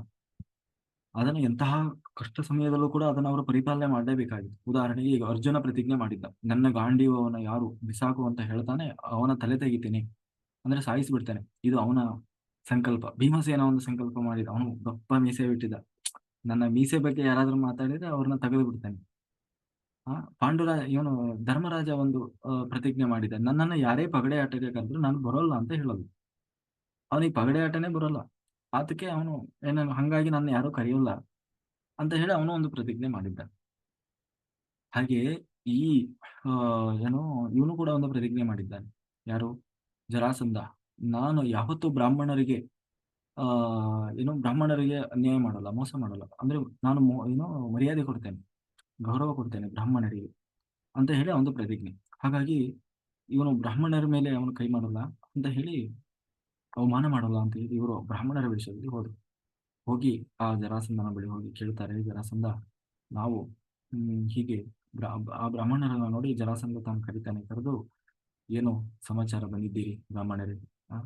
ಅದನ್ನು ಎಂತಹ ಕಷ್ಟ ಸಮಯದಲ್ಲೂ ಕೂಡ ಅದನ್ನು ಅವರು ಪರಿಪಾಲನೆ ಮಾಡಲೇಬೇಕಾಗಿತ್ತು ಉದಾಹರಣೆಗೆ ಈಗ ಅರ್ಜುನ ಪ್ರತಿಜ್ಞೆ ಮಾಡಿದ್ದ. ನನ್ನ ಗಾಂಡೀವವನ್ನ ಯಾರು? ಬಿಸಾಕು ಅಂತ ಹೇಳ್ತಾನೆ, ಅವನ ತಲೆ ತೆಗಿತೀನಿ ಅಂದ್ರೆ ಸಾಯಿಸಿಬಿಡ್ತಾನೆ. ಇದು ಅವನ ಸಂಕಲ್ಪ. ಭೀಮಸೇನ ಒಂದು ಸಂಕಲ್ಪ ಮಾಡಿದ. ಅವನು ದಪ್ಪ ಮೀಸೆ ಬಿಟ್ಟಿದ್ದ. ನನ್ನ ಮೀಸೆ ಬಗ್ಗೆ ಯಾರಾದ್ರೂ ಮಾತಾಡಿದ್ರೆ ಅವ್ರನ್ನ ತೆಗೆದು ಬಿಡ್ತಾನೆ ಆ ಪಾಂಡುರಾಜ ಇವನು ಧರ್ಮರಾಜ ಒಂದು ಪ್ರತಿಜ್ಞೆ ಮಾಡಿದ. ನನ್ನನ್ನು ಯಾರೇ ಪಗಡೆ ಆಟಕ್ಕೆ ಕರೆದ್ರು ನಾನು ಬರೋಲ್ಲ ಅಂತ ಹೇಳೋದು. ಅವನಿಗೆ ಪಗಡೆ ಆಟನೇ ಬರೋಲ್ಲ. ಆತಕ್ಕೆ ಅವನು ಏನ ಹಂಗಾಗಿ ನನ್ನ ಯಾರು ಕರೆಯೋಲ್ಲ ಅಂತ ಹೇಳಿ ಅವನು ಒಂದು ಪ್ರತಿಜ್ಞೆ ಮಾಡಿದ್ದ. ಹಾಗೆ ಈ ಏನು ಇವನು ಕೂಡ ಒಂದು ಪ್ರತಿಜ್ಞೆ ಮಾಡಿದ್ದಾನೆ. ಯಾರು? ಜರಾಸಂಧ. ನಾನು ಯಾವತ್ತೂ ಬ್ರಾಹ್ಮಣರಿಗೆ, ಆ, ಏನು ಬ್ರಾಹ್ಮಣರಿಗೆ ಅನ್ಯಾಯ ಮಾಡಲ್ಲ, ಮೋಸ ಮಾಡಲ್ಲ. ಅಂದ್ರೆ ನಾನು ಏನು ಮರ್ಯಾದೆ ಕೊಡ್ತೇನೆ, ಗೌರವ ಕೊಡ್ತೇನೆ ಬ್ರಾಹ್ಮಣರಿಗೆ ಅಂತ ಹೇಳಿ ಒಂದು ಪ್ರತಿಜ್ಞೆ. ಹಾಗಾಗಿ ಇವನು ಬ್ರಾಹ್ಮಣರ ಮೇಲೆ ಅವನು ಕೈ ಮಾಡಲ್ಲ ಅಂತ ಹೇಳಿ ಅವಮಾನ ಮಾಡಲ್ಲ ಅಂತ ಹೇಳಿ ಇವರು ಬ್ರಾಹ್ಮಣರ ವೇಷದಲ್ಲಿ ಹೋದ್ರು. ಹೋಗಿ ಆ ಜರಾಸಂಧನ ಬಳಿ ಹೋಗಿ ಕೇಳ್ತಾರೆ ಜರಾಸಂಧ ನಾವು ಹೀಗೆ ಆ ಬ್ರಾಹ್ಮಣರನ್ನ ನೋಡಿ ಜರಾಸಂಧ ತಾನು ಕರಿತಾನೆ ಕರೆದು ಏನು ಸಮಾಚಾರ ಬಂದಿದ್ದೀರಿ ಬ್ರಾಹ್ಮಣರೇ?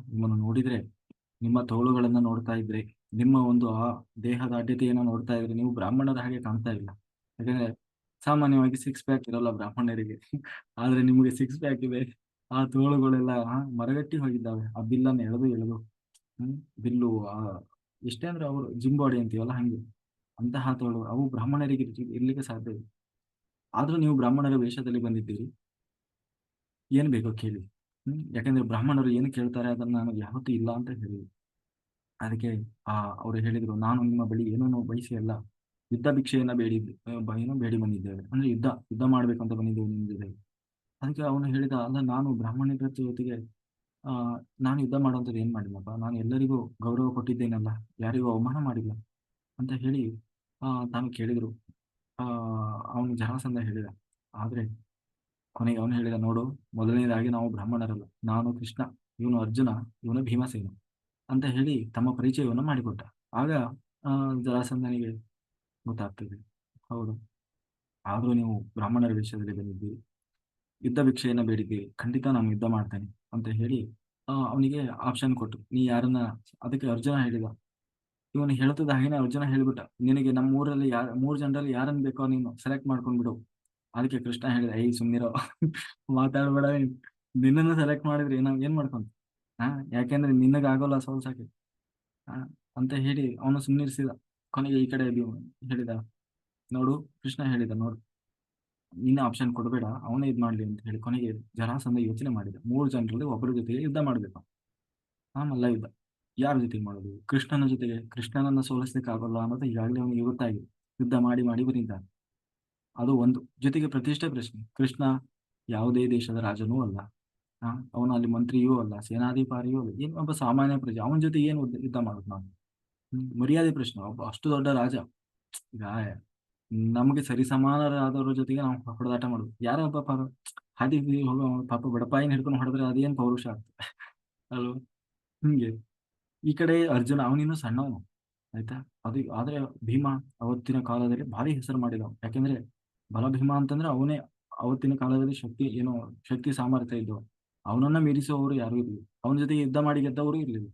ನಿಮ್ಮನ್ನು ನೋಡಿದ್ರೆ, ನಿಮ್ಮ ತೋಳುಗಳನ್ನ ನೋಡ್ತಾ ಇದ್ರೆ, ನಿಮ್ಮ ಒಂದು ಆ ದೇಹದ ಅಡ್ಡತೆಯನ್ನು ನೋಡ್ತಾ ಇದ್ರೆ ನೀವು ಬ್ರಾಹ್ಮಣರ ಹಾಗೆ ಕಾಣ್ತಾ ಇಲ್ಲ. ಯಾಕಂದ್ರೆ ಸಾಮಾನ್ಯವಾಗಿ ಸಿಕ್ಸ್ ಪ್ಯಾಕ್ ಇರಲ್ಲ ಬ್ರಾಹ್ಮಣರಿಗೆ. ಆದ್ರೆ ನಿಮಗೆ ಸಿಕ್ಸ್ ಪ್ಯಾಕ್ ಇದೆ. ಆ ತೋಳುಗಳೆಲ್ಲ ಮರಗಟ್ಟಿ ಹೋಗಿದ್ದಾವೆ. ಆ ಬಿಲ್ಲನ್ನು ಎಳೆದು ಎಳೆದು, ಹ್ಮ್, ಬಿಲ್ಲು, ಆ, ಎಷ್ಟೇ ಅಂದ್ರೆ ಅವರು ಜಿಂಬಾಡಿ ಬಾಡಿ ಅಂತೀವಲ್ಲ ಹಂಗೆ. ಅಂತಹ ತೋಳು, ಅವು ಬ್ರಾಹ್ಮಣರಿಗೆ ಇರ್ಲಿಕ್ಕೆ ಸಾಧ್ಯ ಇಲ್ಲ. ಆದ್ರೂ ನೀವು ಬ್ರಾಹ್ಮಣರ ವೇಷದಲ್ಲಿ ಬಂದಿದ್ದೀರಿ. ಏನ್ ಬೇಕೋ ಕೇಳಿ. ಹ್ಮ್, ಯಾಕಂದ್ರೆ ಬ್ರಾಹ್ಮಣರು ಏನು ಕೇಳ್ತಾರೆ ಅದನ್ನ ನಾನು ಯಾವತ್ತೂ ಇಲ್ಲ ಅಂತ ಹೇಳಿ. ಅದಕ್ಕೆ, ಆ, ಅವರು ಹೇಳಿದ್ರು, ನಾನು ನಿಮ್ಮ ಬಳಿ ಏನೂ ಬಯಸಿ ಅಲ್ಲ. ಯುದ್ಧ ಭಿಕ್ಷೆಯನ್ನ ಬೇಡಿ, ಏನೋ ಬೇಡಿ ಬಂದಿದ್ದೇವೆ. ಅಂದ್ರೆ ಯುದ್ಧ ಯುದ್ಧ ಮಾಡ್ಬೇಕಂತ ಬಂದಿದ್ದೇವೆ ನಿಮ್ಮ ಜೊತೆ ಅದಕ್ಕೆ ಅವನು ಹೇಳಿದ, ಅಲ್ಲ, ನಾನು ಬ್ರಾಹ್ಮಣರ ಜೊತೆಗೆ, ಆ, ನಾನು ಯುದ್ಧ ಮಾಡುವಂಥದ್ದು ಏನ್ ಮಾಡಿಲ್ಲಪ್ಪ? ನಾನು ಎಲ್ಲರಿಗೂ ಗೌರವ ಕೊಟ್ಟಿದ್ದೇನಲ್ಲ, ಯಾರಿಗೂ ಅವಮಾನ ಮಾಡಿಲ್ಲ ಅಂತ ಹೇಳಿ, ಆ, ತಾನು ಕೇಳಿದ್ರು. ಆ, ಅವನು ಜರಾಸಂಧ ಹೇಳಿದ. ಆದ್ರೆ ಕೊನೆಗೆ ಅವನು ಹೇಳಿದ, ನೋಡು, ಮೊದಲನೇದಾಗಿ ನಾವು ಬ್ರಾಹ್ಮಣರಲ್ಲ, ನಾನು ಕೃಷ್ಣ, ಇವನು ಅರ್ಜುನ, ಇವನು ಭೀಮಸೇನ ಅಂತ ಹೇಳಿ ತಮ್ಮ ಪರಿಚಯವನ್ನು ಮಾಡಿಕೊಟ್ಟ. ಆಗ, ಆ ಜರಾಸಂಧನಿಗೆ ಗೊತ್ತಾಗ್ತದೆ. ಹೌದು. ಆದ್ರೂ ನೀವು ಬ್ರಾಹ್ಮಣರ ವೇಷದಲ್ಲಿ ಬಂದಿದ್ದೀರಿ. ಯುದ್ಧ ಭಿಕ್ಷೆಯನ್ನ ಬೇಡಿದ್ದೀವಿ ಖಂಡಿತ ನಾನು ಯುದ್ಧ ಮಾಡ್ತೇನೆ ಅಂತ ಹೇಳಿ ಅವನಿಗೆ ಆಪ್ಷನ್ ಕೊಟ್ಟು ನೀ ಯಾರನ್ನ, ಅದಕ್ಕೆ ಅರ್ಜುನ ಹೇಳಿದ. ಇವನು ಹೇಳ್ತದ ಹಾಗೇನೆ ಅರ್ಜುನ ಹೇಳ್ಬಿಟ್ಟ, ನಿನಗೆ ನಮ್ಮ ಊರಲ್ಲಿ ಯಾರ, ಮೂರ್ ಜನರಲ್ಲಿ ಯಾರನ್ನ ಬೇಕೋ ನೀನು ಸೆಲೆಕ್ಟ್ ಮಾಡ್ಕೊಂಡ್ಬಿಡು ಅದಕ್ಕೆ ಕೃಷ್ಣ ಹೇಳಿದ, ಏಯ್ ಸುಮ್ನಿರೋ, ಮಾತಾಡ್ಬೇಡ ನೀನ್. ನಿನ್ನನ್ನು ಸೆಲೆಕ್ಟ್ ಮಾಡಿದ್ರೆ ನಾವ್ ಏನ್ ಮಾಡ್ಕೊಂತ ಹಾ ಯಾಕೆಂದ್ರೆ ನಿನಗ ಆಗೋಲ್ಲ ಸಾಕಿ. ಹಾ ಅಂತ ಹೇಳಿ ಅವನು ಸುಮ್ಮನಿರಿಸಿದ ಕೊನೆಗೆ ಈ ಕಡೆ ಹೇಳಿದ. ನೋಡು, ಕೃಷ್ಣ ಹೇಳಿದ, ನೋಡು. ನಿನ್ನ ಆಪ್ಷನ್ ಕೊಡಬೇಡ, ಅವನೇ ಇದು ಮಾಡಲಿ ಅಂತ ಹೇಳಿ ಕೊನೆಗೆ ಜರಾಸಂಧ ಯೋಚನೆ ಮಾಡಿದ. ಮೂರು ಜನರಲ್ಲಿ ಒಬ್ಬರ ಜೊತೆಗೆ ಯುದ್ಧ ಮಾಡಬೇಕು. ಆ ಮಲ್ಲ ಯುದ್ಧ. ಯಾರ ಜೊತೆಗೆ ಮಾಡೋದು? ಕೃಷ್ಣನ ಜೊತೆಗೆ, ಕೃಷ್ಣನನ್ನ ಸೋಲಿಸ್ಲಿಕ್ಕೆ ಆಗೋಲ್ಲ ಅನ್ನೋದು ಈಗಾಗಲೇ ಅವನಿಗೆ ಗೊತ್ತಾಗಿದೆ. ಯುದ್ಧ ಮಾಡಿ ಮಾಡಿ ಬಂದಿದ್ದಾನೆ ಅದು ಒಂದು. ಜೊತೆಗೆ ಪ್ರತಿಷ್ಠೆ ಪ್ರಶ್ನೆ. ಕೃಷ್ಣ ಯಾವುದೇ ದೇಶದ ರಾಜನೂ ಅಲ್ಲ. ಹಾ ಅವನು ಅಲ್ಲಿ ಮಂತ್ರಿಯೂ ಅಲ್ಲ, ಸೇನಾಧಿಕಾರಿಯೂ ಅಲ್ಲ. ಏನು ಒಬ್ಬ ಸಾಮಾನ್ಯ ಪ್ರಜೆ, ಅವನ ಜೊತೆ ಏನು ಯುದ್ಧ ಯುದ್ಧ ಮಾಡೋದು ನಾನು ಮರ್ಯಾದೆ ಪ್ರಶ್ನೆ. ಒಬ್ಬ ಅಷ್ಟು ದೊಡ್ಡ ರಾಜ. ಈಗ ನಮಗೆ ಸರಿ ಸಮಾನರಾದವ್ರ ಜೊತೆಗೆ ನಾವು ಹೊಡೆದಾಟ ಮಾಡುದು ಯಾರ ಪಾಪ ಹಾದಿ ಹೋಗೋ ಪಾಪ ಬಡಪಾಯಿನ ಹಿಡ್ಕೊಂಡು ಹೊಡೆದ್ರೆ ಅದೇನ್ ಪೌರುಷ ಆಗ್ತದೆ ಅಲ್ವಾ? ಹಿಂಗೆ. ಈ ಕಡೆ ಅರ್ಜುನ, ಅವನಿನ್ನು ಸಣ್ಣವನು, ಆಯ್ತಾ? ಅದು ಆದ್ರೆ ಭೀಮ ಅವತ್ತಿನ ಕಾಲದಲ್ಲಿ ಭಾರಿ ಹೆಸರು ಮಾಡಿದ ಯಾಕೆಂದ್ರೆ ಬಲ ಭೀಮ ಅಂತಂದ್ರೆ ಅವನೇ ಅವತ್ತಿನ ಕಾಲದಲ್ಲಿ ಶಕ್ತಿ, ಏನೋ ಶಕ್ತಿ ಸಾಮರ್ಥ್ಯ ಇದ್ದವ ಅವನನ್ನ ಮೀರಿಸುವವರು ಯಾರು ಇರಲಿಲ್ಲ. ಅವನ ಜೊತೆ ಯುದ್ಧ ಮಾಡಿ ಗೆದ್ದವರು ಇರ್ಲಿಲ್ಲ.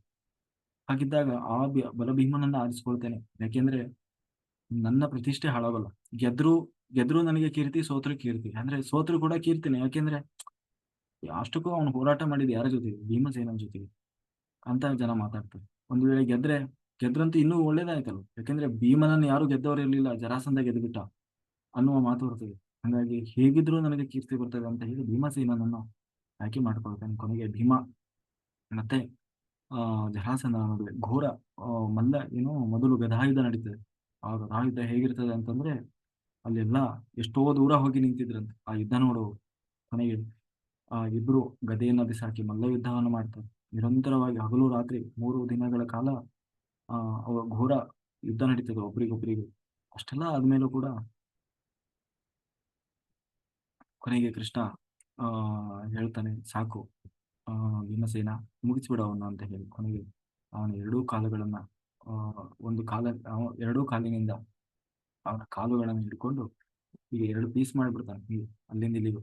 ಹಾಗಿದ್ದಾಗ ಆ ಬಲಭೀಮನನ್ನ ಬಲ ಭೀಮನನ್ನ ಆರಿಸ್ಕೊಳ್ತೇನೆ. ಯಾಕೆಂದ್ರೆ ನನ್ನ ಪ್ರತಿಷ್ಠೆ ಹಾಳಾಗಲ್ಲ. ಗೆದ್ರು ಗೆದ್ರು ನನಗೆ ಕೀರ್ತಿ, ಸೋತ್ರು ಕೀರ್ತಿ. ಅಂದ್ರೆ ಸೋತ್ರು ಕೂಡ ಕೀರ್ತಿನೇ. ಯಾಕೆಂದ್ರೆ ಅಷ್ಟಕ್ಕೂ ಅವನು ಹೋರಾಟ ಮಾಡಿದ ಯಾರ ಜೊತೆ? ಭೀಮಸೇನ ಜೊತೆಗೆ ಅಂತ ಜನ ಮಾತಾಡ್ತಾರೆ. ಒಂದು ವೇಳೆ ಗೆದ್ರೆ, ಗೆದ್ರಂತೂ ಇನ್ನೂ ಒಳ್ಳೇದಾಯ್ತಲ್ಲ ಯಾಕೆಂದ್ರೆ ಭೀಮನನ್ನ ಯಾರು ಗೆದ್ದವರು ಇರ್ಲಿಲ್ಲ. ಜರಾಸಂಧ ಗೆದ್ಬಿಟ್ಟ ಅನ್ನುವ ಮಾತು ಬರ್ತದೆ. ಹಾಗಾಗಿ ಹೇಗಿದ್ರೂ ನನಗೆ ಕೀರ್ತಿ ಬರ್ತದೆ ಅಂತ ಹೇಳಿ ಭೀಮಸೇನನನ್ನು ಆಯ್ಕೆ ಮಾಡ್ಕೊಳ್ತಾನೆ. ಕೊನೆಗೆ ಭೀಮ ಮತ್ತೆ, ಆ ಜರಾಸಂದ ನಡುವೆ ಘೋರ ಮಲ್ಲ, ಏನು ಮೊದಲು ಗದಾಯುಧ ನಡೀತದೆ. ಆ ಯುದ್ಧ ಹೇಗಿರ್ತದೆ ಅಂತಂದ್ರೆ ಅಲ್ಲೆಲ್ಲ ಎಷ್ಟೋ ದೂರ ಹೋಗಿ ನಿಂತಿದ್ರಂತೆ. ಆ ಯುದ್ಧ ನೋಡೋ, ಕೊನೆಗೆ ಆ ಇಬ್ರು ಗದೆಯನ್ನ ಬಿಸಾಕಿ ಮಲ್ಲ ಯುದ್ಧವನ್ನು ಮಾಡ್ತಾರೆ. ನಿರಂತರವಾಗಿ ಹಗಲು ರಾತ್ರಿ ಮೂರು ದಿನಗಳ ಕಾಲ, ಆ, ಅವ ಘೋರ ಯುದ್ಧ ನಡೀತದೆ ಒಬ್ರಿಗೊಬ್ರಿಗೆ. ಅಷ್ಟೆಲ್ಲ ಆದ್ಮೇಲೂ ಕೂಡ ಕೊನೆಗೆ ಕೃಷ್ಣ, ಆ, ಹೇಳ್ತಾನೆ, ಸಾಕು, ಆ ಭೀಮಸೇನ ಮುಗಿಸ್ಬಿಡ ಅಂತ ಹೇಳಿ. ಕೊನೆಗೆ ಅವನ ಎರಡೂ ಕಾಲುಗಳನ್ನ ಒಂದು ಕಾಲ ಎರಡೂ ಕಾಲಿನಿಂದ ಅವನ ಕಾಲುಗಳನ್ನು ಹಿಡ್ಕೊಂಡು ಈಗ ಎರಡು ಪೀಸ್ ಮಾಡಿಬಿಡ್ತಾನೆ ಅಲ್ಲಿಂದ ಇಲ್ಲಿಗೂ.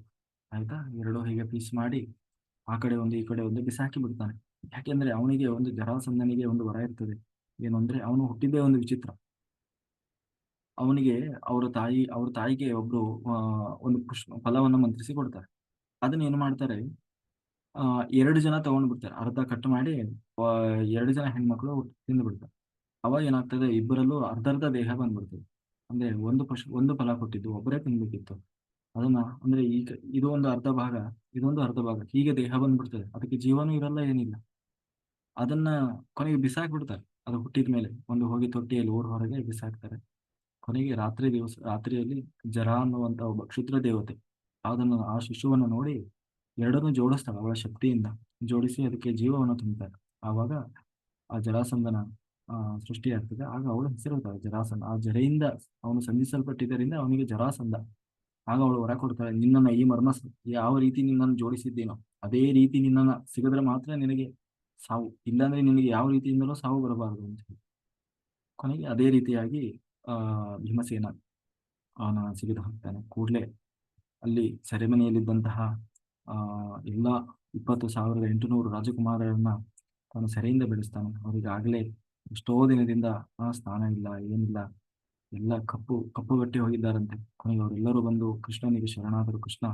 ಆಯ್ತಾ? ಎರಡು ಹೀಗೆ ಪೀಸ್ ಮಾಡಿ ಆ ಕಡೆ ಒಂದು, ಈ ಕಡೆ ಒಂದು ಬಿಸಾಕಿ ಬಿಡ್ತಾನೆ. ಯಾಕೆಂದ್ರೆ ಅವನಿಗೆ ಒಂದು ಜರಾಸಂಧನಿಗೆ ಒಂದು ವರ ಇರ್ತದೆ. ಏನು ಅಂದ್ರೆ ಅವನು ಹುಟ್ಟಿದ್ದೇ ಒಂದು ವಿಚಿತ್ರ. ಅವನಿಗೆ ಅವರ ತಾಯಿ, ಅವ್ರ ತಾಯಿಗೆ ಒಬ್ರು ಒಂದು ಪುಷ್ಪ, ಫಲವನ್ನು ಮಂತ್ರಿಸಿ ಕೊಡ್ತಾರೆ. ಅದನ್ನ ಏನು ಮಾಡ್ತಾರೆ? ಆ, ಎರಡು ಜನ ತಗೊಂಡ್ಬಿಡ್ತಾರೆ. ಅರ್ಧ ಕಟ್ ಮಾಡಿ ಎರಡು ಜನ ಹೆಣ್ಮಕ್ಳು ತಿಂದು ಬಿಡ್ತಾರೆ. ಅವಾಗ ಏನಾಗ್ತದೆ, ಇಬ್ಬರಲ್ಲೂ ಅರ್ಧ ಅರ್ಧ ದೇಹ ಬಂದ್ಬಿಡ್ತದೆ. ಅಂದ್ರೆ ಒಂದು ಪಶು, ಒಂದು ಫಲ ಕೊಟ್ಟಿದ್ದು, ಒಬ್ಬರೇ ತಿನ್ಬೇಕಿತ್ತು. ಅದನ್ನ ಅಂದ್ರೆ ಈಗ ಇದು ಒಂದು ಅರ್ಧ ಭಾಗ, ಇದೊಂದು ಅರ್ಧ ಭಾಗ, ಹೀಗೆ ದೇಹ ಬಂದ್ಬಿಡ್ತದೆ. ಅದಕ್ಕೆ ಜೀವನೂ ಇರಲ್ಲ, ಏನಿಲ್ಲ. ಅದನ್ನ ಕೊನೆಗೆ ಬಿಸಾಕ್ಬಿಡ್ತಾರೆ. ಅದು ಹುಟ್ಟಿದ ಮೇಲೆ, ಒಂದು ಹೋಗಿ ತೊಟ್ಟಿಯಲ್ಲಿ ಊರ್ ಹೊರಗೆ ಬಿಸಾಕ್ತಾರೆ. ಕೊನೆಗೆ ರಾತ್ರಿ ದಿವಸ, ರಾತ್ರಿಯಲ್ಲಿ ಜರ ಅನ್ನುವಂತ ಒಬ್ಬ ಕ್ಷುದ್ರ ದೇವತೆ, ಅದನ್ನು ಆ ಶಿಶುವನ್ನು ನೋಡಿ ಎರಡನ್ನೂ ಜೋಡಿಸ್ತಾಳೆ ಅವಳ ಶಕ್ತಿಯಿಂದ. ಜೋಡಿಸಿ ಅದಕ್ಕೆ ಜೀವವನ್ನು ತುಂಬುತ್ತಾರೆ ಆವಾಗ ಆ ಜರಾಸಂಧನ ಸೃಷ್ಟಿಯಾಗ್ತದೆ ಆಗ ಅವಳು ಹೆಸರಿರ್ತಾಳೆ ಜರಾಸಂಧ. ಆ ಜರೆಯಿಂದ ಅವನು ಸಂಧಿಸಲ್ಪಟ್ಟಿದ್ದರಿಂದ ಅವನಿಗೆ ಜರಾಸಂಧ. ಆಗ ಅವಳು ಹೊರ ಕೊಡ್ತಾಳೆ, ನಿನ್ನನ್ನು ಈ ಮರ್ಮ ಯಾವ ರೀತಿ ನಿನ್ನನ್ನು ಜೋಡಿಸಿದ್ದೇನೋ, ಅದೇ ರೀತಿ ನಿನ್ನನ್ನ ಸಿಗದ್ರೆ ಮಾತ್ರ ನಿನಗೆ ಸಾವು. ಇಲ್ಲಾಂದ್ರೆ ನಿನಗೆ ಯಾವ ರೀತಿಯಿಂದಲೂ ಸಾವು ಬರಬಾರದು, ಅಂತ ಹೇಳಿ. ಕೊನೆಗೆ ಅದೇ ರೀತಿಯಾಗಿ, ಆ, ಭೀಮಸೇನ ಅವನ ಸಿಗಿದು ಹಾಕ್ತಾನೆ. ಕೂಡಲೇ ಅಲ್ಲಿ ಸೆರೆಮನೆಯಲ್ಲಿದ್ದಂತಹ, ಆ, ಎಲ್ಲ ಇಪ್ಪತ್ತು ಸಾವಿರದ ಎಂಟುನೂರು ರಾಜಕುಮಾರರನ್ನ ತಾನು ಸೆರೆಯಿಂದ ಬೆಳೆಸ್ತಾನೆ. ಅವರಿಗಾಗಲೇ ಎಷ್ಟೋ ದಿನದಿಂದ ಆ ಸ್ನಾನ ಇಲ್ಲ, ಏನಿಲ್ಲ, ಎಲ್ಲ ಕಪ್ಪು ಕಪ್ಪುಗಟ್ಟಿ ಹೋಗಿದ್ದಾರಂತೆ ಕೊನೆಗೆ ಅವರೆಲ್ಲರೂ ಬಂದು ಕೃಷ್ಣನಿಗೆ ಶರಣಾದರು. ಕೃಷ್ಣ,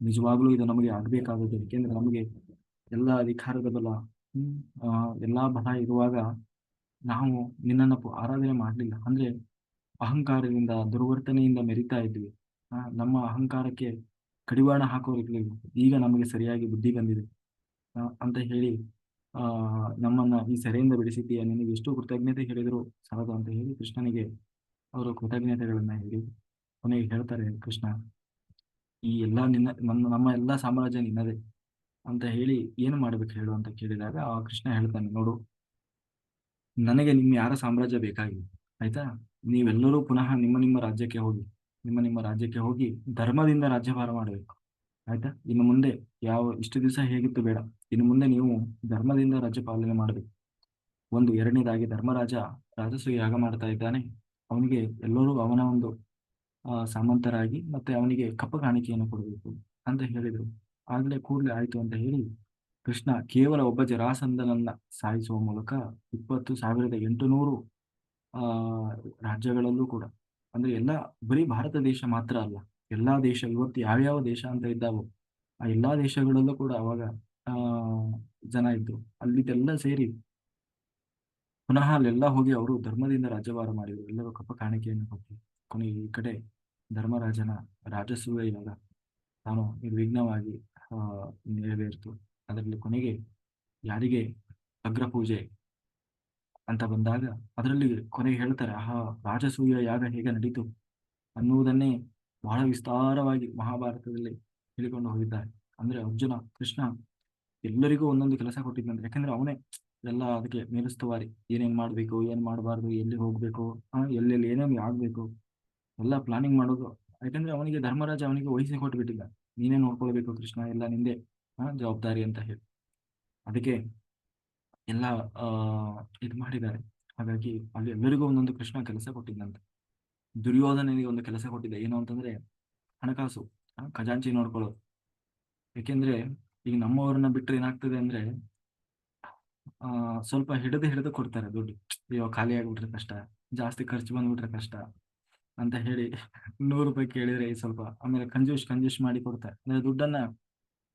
ನಿಜವಾಗ್ಲೂ ಇದು ನಮಗೆ ಆಗ್ಬೇಕಾಗುತ್ತೆ ಏಕೆಂದ್ರೆ ನಮಗೆ ಎಲ್ಲ ಅಧಿಕಾರದ ಬಲ ಎಲ್ಲಾ ಬಲ ಇರುವಾಗ ನಾವು ನಿನ್ನನ್ನ ಆರಾಧನೆ ಮಾಡಲಿಲ್ಲ. ಅಂದ್ರೆ ಅಹಂಕಾರದಿಂದ, ದುರ್ವರ್ತನೆಯಿಂದ ಮೆರಿತಾ ಇದ್ವಿ. ನಮ್ಮ ಅಹಂಕಾರಕ್ಕೆ ಕಡಿವಾಣ ಹಾಕೋರಿರ್ಲಿಲ್ಲ. ಈಗ ನಮಗೆ ಸರಿಯಾಗಿ ಬುದ್ಧಿ ಬಂದಿದೆ. ಅಂತ ಹೇಳಿ ಆ, ನಮ್ಮನ್ನ ಈ ಸೆರೆಯಿಂದ ಬಿಡಿಸಿದ್ದೀಯ? ನಿನಗೆ ಎಷ್ಟು ಕೃತಜ್ಞತೆ ಹೇಳಿದ್ರು? ಸಾಲದು ಅಂತ ಹೇಳಿ ಕೃಷ್ಣನಿಗೆ ಅವರು ಕೃತಜ್ಞತೆಗಳನ್ನ ಹೇಳಿ ಕೊನೆಗೆ ಹೇಳ್ತಾರೆ ಕೃಷ್ಣ, ಈ ಎಲ್ಲಾ ನಿನ್ನ ನಮ್ಮ ಎಲ್ಲಾ ಸಾಮ್ರಾಜ್ಯ ನಿನ್ನದೇ ಅಂತ ಹೇಳಿ ಏನು ಮಾಡ್ಬೇಕು ಹೇಳು ಅಂತ ಕೇಳಿದಾಗ ಆ ಕೃಷ್ಣ ಹೇಳ್ತಾನೆ, ನೋಡು, ನನಗೆ ನಿಮ್ಮ ಯಾರ ಸಾಮ್ರಾಜ್ಯ ಬೇಕಾಗಿಲ್ಲ, ಆಯ್ತಾ? ನೀವೆಲ್ಲರೂ ಪುನಃ ನಿಮ್ಮ ನಿಮ್ಮ ರಾಜ್ಯಕ್ಕೆ ಹೋಗಿ, ನಿಮ್ಮ ನಿಮ್ಮ ರಾಜ್ಯಕ್ಕೆ ಹೋಗಿ ಧರ್ಮದಿಂದ ರಾಜ್ಯಭಾರ ಮಾಡಬೇಕು. ಆಯ್ತಾ? ಇನ್ನು ಮುಂದೆ ಯಾವ, ಇಷ್ಟು ದಿವಸ ಹೇಗಿತ್ತು ಬೇಡ. ಇನ್ನು ಮುಂದೆ ನೀವು ಧರ್ಮದಿಂದ ರಾಜ್ಯ ಪಾಲನೆ ಮಾಡಬೇಕು. ಒಂದು, ಎರಡನೇದಾಗಿ ಧರ್ಮರಾಜ ರಾಜಸೂಯ ಯಾಗ ಮಾಡ್ತಾ ಇದ್ದಾನೆ. ಅವನಿಗೆ ಎಲ್ಲರೂ ಅವನ ಒಂದು, ಆ, ಸಾಮಂತರಾಗಿ ಮತ್ತೆ ಅವನಿಗೆ ಕಪ್ಪ ಕಾಣಿಕೆಯನ್ನು ಕೊಡಬೇಕು ಅಂತ ಹೇಳಿದರು. ಆಗ್ಲೇ ಕೂಡಲೇ ಆಯ್ತು ಅಂತ ಹೇಳಿ ಕೃಷ್ಣ ಕೇವಲ ಒಬ್ಬ ಜರಾಸಂದನನ್ನ ಸಾಯಿಸುವ ಮೂಲಕ ಇಪ್ಪತ್ತು ಸಾವಿರದ ಎಂಟುನೂರು, ಆ, ರಾಜ್ಯಗಳಲ್ಲೂ ಕೂಡ, ಅಂದ್ರೆ ಎಲ್ಲ ಬರೀ ಭಾರತ ದೇಶ ಮಾತ್ರ ಅಲ್ಲ ಎಲ್ಲಾ ದೇಶ, ಇವತ್ತು ಯಾವ್ಯಾವ ದೇಶ ಅಂತ ಇದ್ದಾವೋ, ಆ ಎಲ್ಲಾ ದೇಶಗಳಲ್ಲೂ ಕೂಡ ಅವಾಗ, ಆ, ಜನ ಇದ್ರು. ಅಲ್ಲಿದೆಲ್ಲ ಸೇರಿ ಪುನಃ ಅಲ್ಲೆಲ್ಲ ಹೋಗಿ ಅವರು ಧರ್ಮದಿಂದ ರಾಜ್ಯಭಾರ ಮಾಡಿದ್ರು. ಎಲ್ಲರೂ ಕಪ್ಪ ಕಾಣಿಕೆಯನ್ನು ಕೊಟ್ಟು ಕೊನೆಗೆ ಈ ಕಡೆ ಧರ್ಮರಾಜನ ರಾಜಸೂಯ ಇವಾಗ ತಾನು ನಿರ್ವಿಘ್ನವಾಗಿ, ಆ, ನೆರವೇರಿತು. ಅದರಲ್ಲಿ ಕೊನೆಗೆ ಯಾರಿಗೆ ಅಗ್ರಪೂಜೆ ಅಂತ ಬಂದಾಗ ಅದರಲ್ಲಿ ಕೊನೆಗೆ ಹೇಳ್ತಾರೆ, ಆಹಾ, ರಾಜಸೂಯ ಯಾಗ ಹೇಗೆ ನಡೀತು? ಅನ್ನುವುದನ್ನೇ ಬಹಳ ವಿಸ್ತಾರವಾಗಿ ಮಹಾಭಾರತದಲ್ಲಿ ಹೇಳಿಕೊಂಡು ಹೋಗಿದ್ದಾರೆ. ಅಂದ್ರೆ ಅರ್ಜುನ, ಕೃಷ್ಣ ಎಲ್ಲರಿಗೂ ಒಂದೊಂದು ಕೆಲಸ ಕೊಟ್ಟಿದ್ದಂತೆ ಯಾಕಂದ್ರೆ ಅವನೇ ಎಲ್ಲ ಅದಕ್ಕೆ ಮೇಲುಸ್ತುವಾರಿ. ಏನೇನ್ ಮಾಡ್ಬೇಕು, ಏನ್ ಮಾಡಬಾರ್ದು, ಎಲ್ಲಿ ಹೋಗ್ಬೇಕು ಹಾ ಎಲ್ಲೆಲ್ಲಿ ಏನೇನು ಆಗ್ಬೇಕು, ಎಲ್ಲ ಪ್ಲಾನಿಂಗ್ ಮಾಡೋದು. ಯಾಕಂದ್ರೆ ಅವನಿಗೆ ಧರ್ಮರಾಜ ಅವನಿಗೆ ವಹಿಸಿ ಕೊಟ್ಬಿಟ್ಟಿಲ್ಲ. ನೀನೇ ನೋಡ್ಕೊಳ್ಬೇಕು ಕೃಷ್ಣ, ಎಲ್ಲ ನಿಂದೆ ಜವಾಬ್ದಾರಿ ಅಂತ ಹೇಳಿ. ಅದಕ್ಕೆ ಎಲ್ಲ ಇದು ಮಾಡಿದ್ದಾರೆ. ಹಾಗಾಗಿ ಅಲ್ಲಿ ಎಲ್ಲರಿಗೂ ಒಂದೊಂದು ಕೃಷ್ಣ ಕೆಲಸ ಕೊಟ್ಟಿದ್ದಂತೆ ದುರ್ಯೋಧನನಿಗೆ ಒಂದು ಕೆಲಸ ಕೊಟ್ಟಿದೆ. ಏನು ಅಂತಂದ್ರೆ, ಹಣಕಾಸು ಖಜಾಂಚಿ ನೋಡ್ಕೊಳ್ಳೋದು. ಯಾಕೆಂದ್ರೆ ಈಗ ನಮ್ಮವ್ರನ್ನ ಬಿಟ್ಟರೆ ಏನಾಗ್ತದೆ ಅಂದ್ರೆ, ಆ, ಸ್ವಲ್ಪ ಹಿಡಿದು ಹಿಡಿದು ಕೊಡ್ತಾರೆ ದುಡ್ಡು. ಅಯ್ಯೋ, ಖಾಲಿ ಆಗ್ಬಿಟ್ರೆ ಕಷ್ಟ, ಜಾಸ್ತಿ ಖರ್ಚು ಬಂದ್ಬಿಟ್ರೆ ಕಷ್ಟ ಅಂತ ಹೇಳಿ ನೂರು ರೂಪಾಯಿ ಕೇಳಿದ್ರೆ ಸ್ವಲ್ಪ ಆಮೇಲೆ ಕಂಜೂಸ್ ಕಂಜೂಸ್ ಮಾಡಿ ಕೊಡ್ತಾರೆ. ಅಂದ್ರೆ ದುಡ್ಡನ್ನ,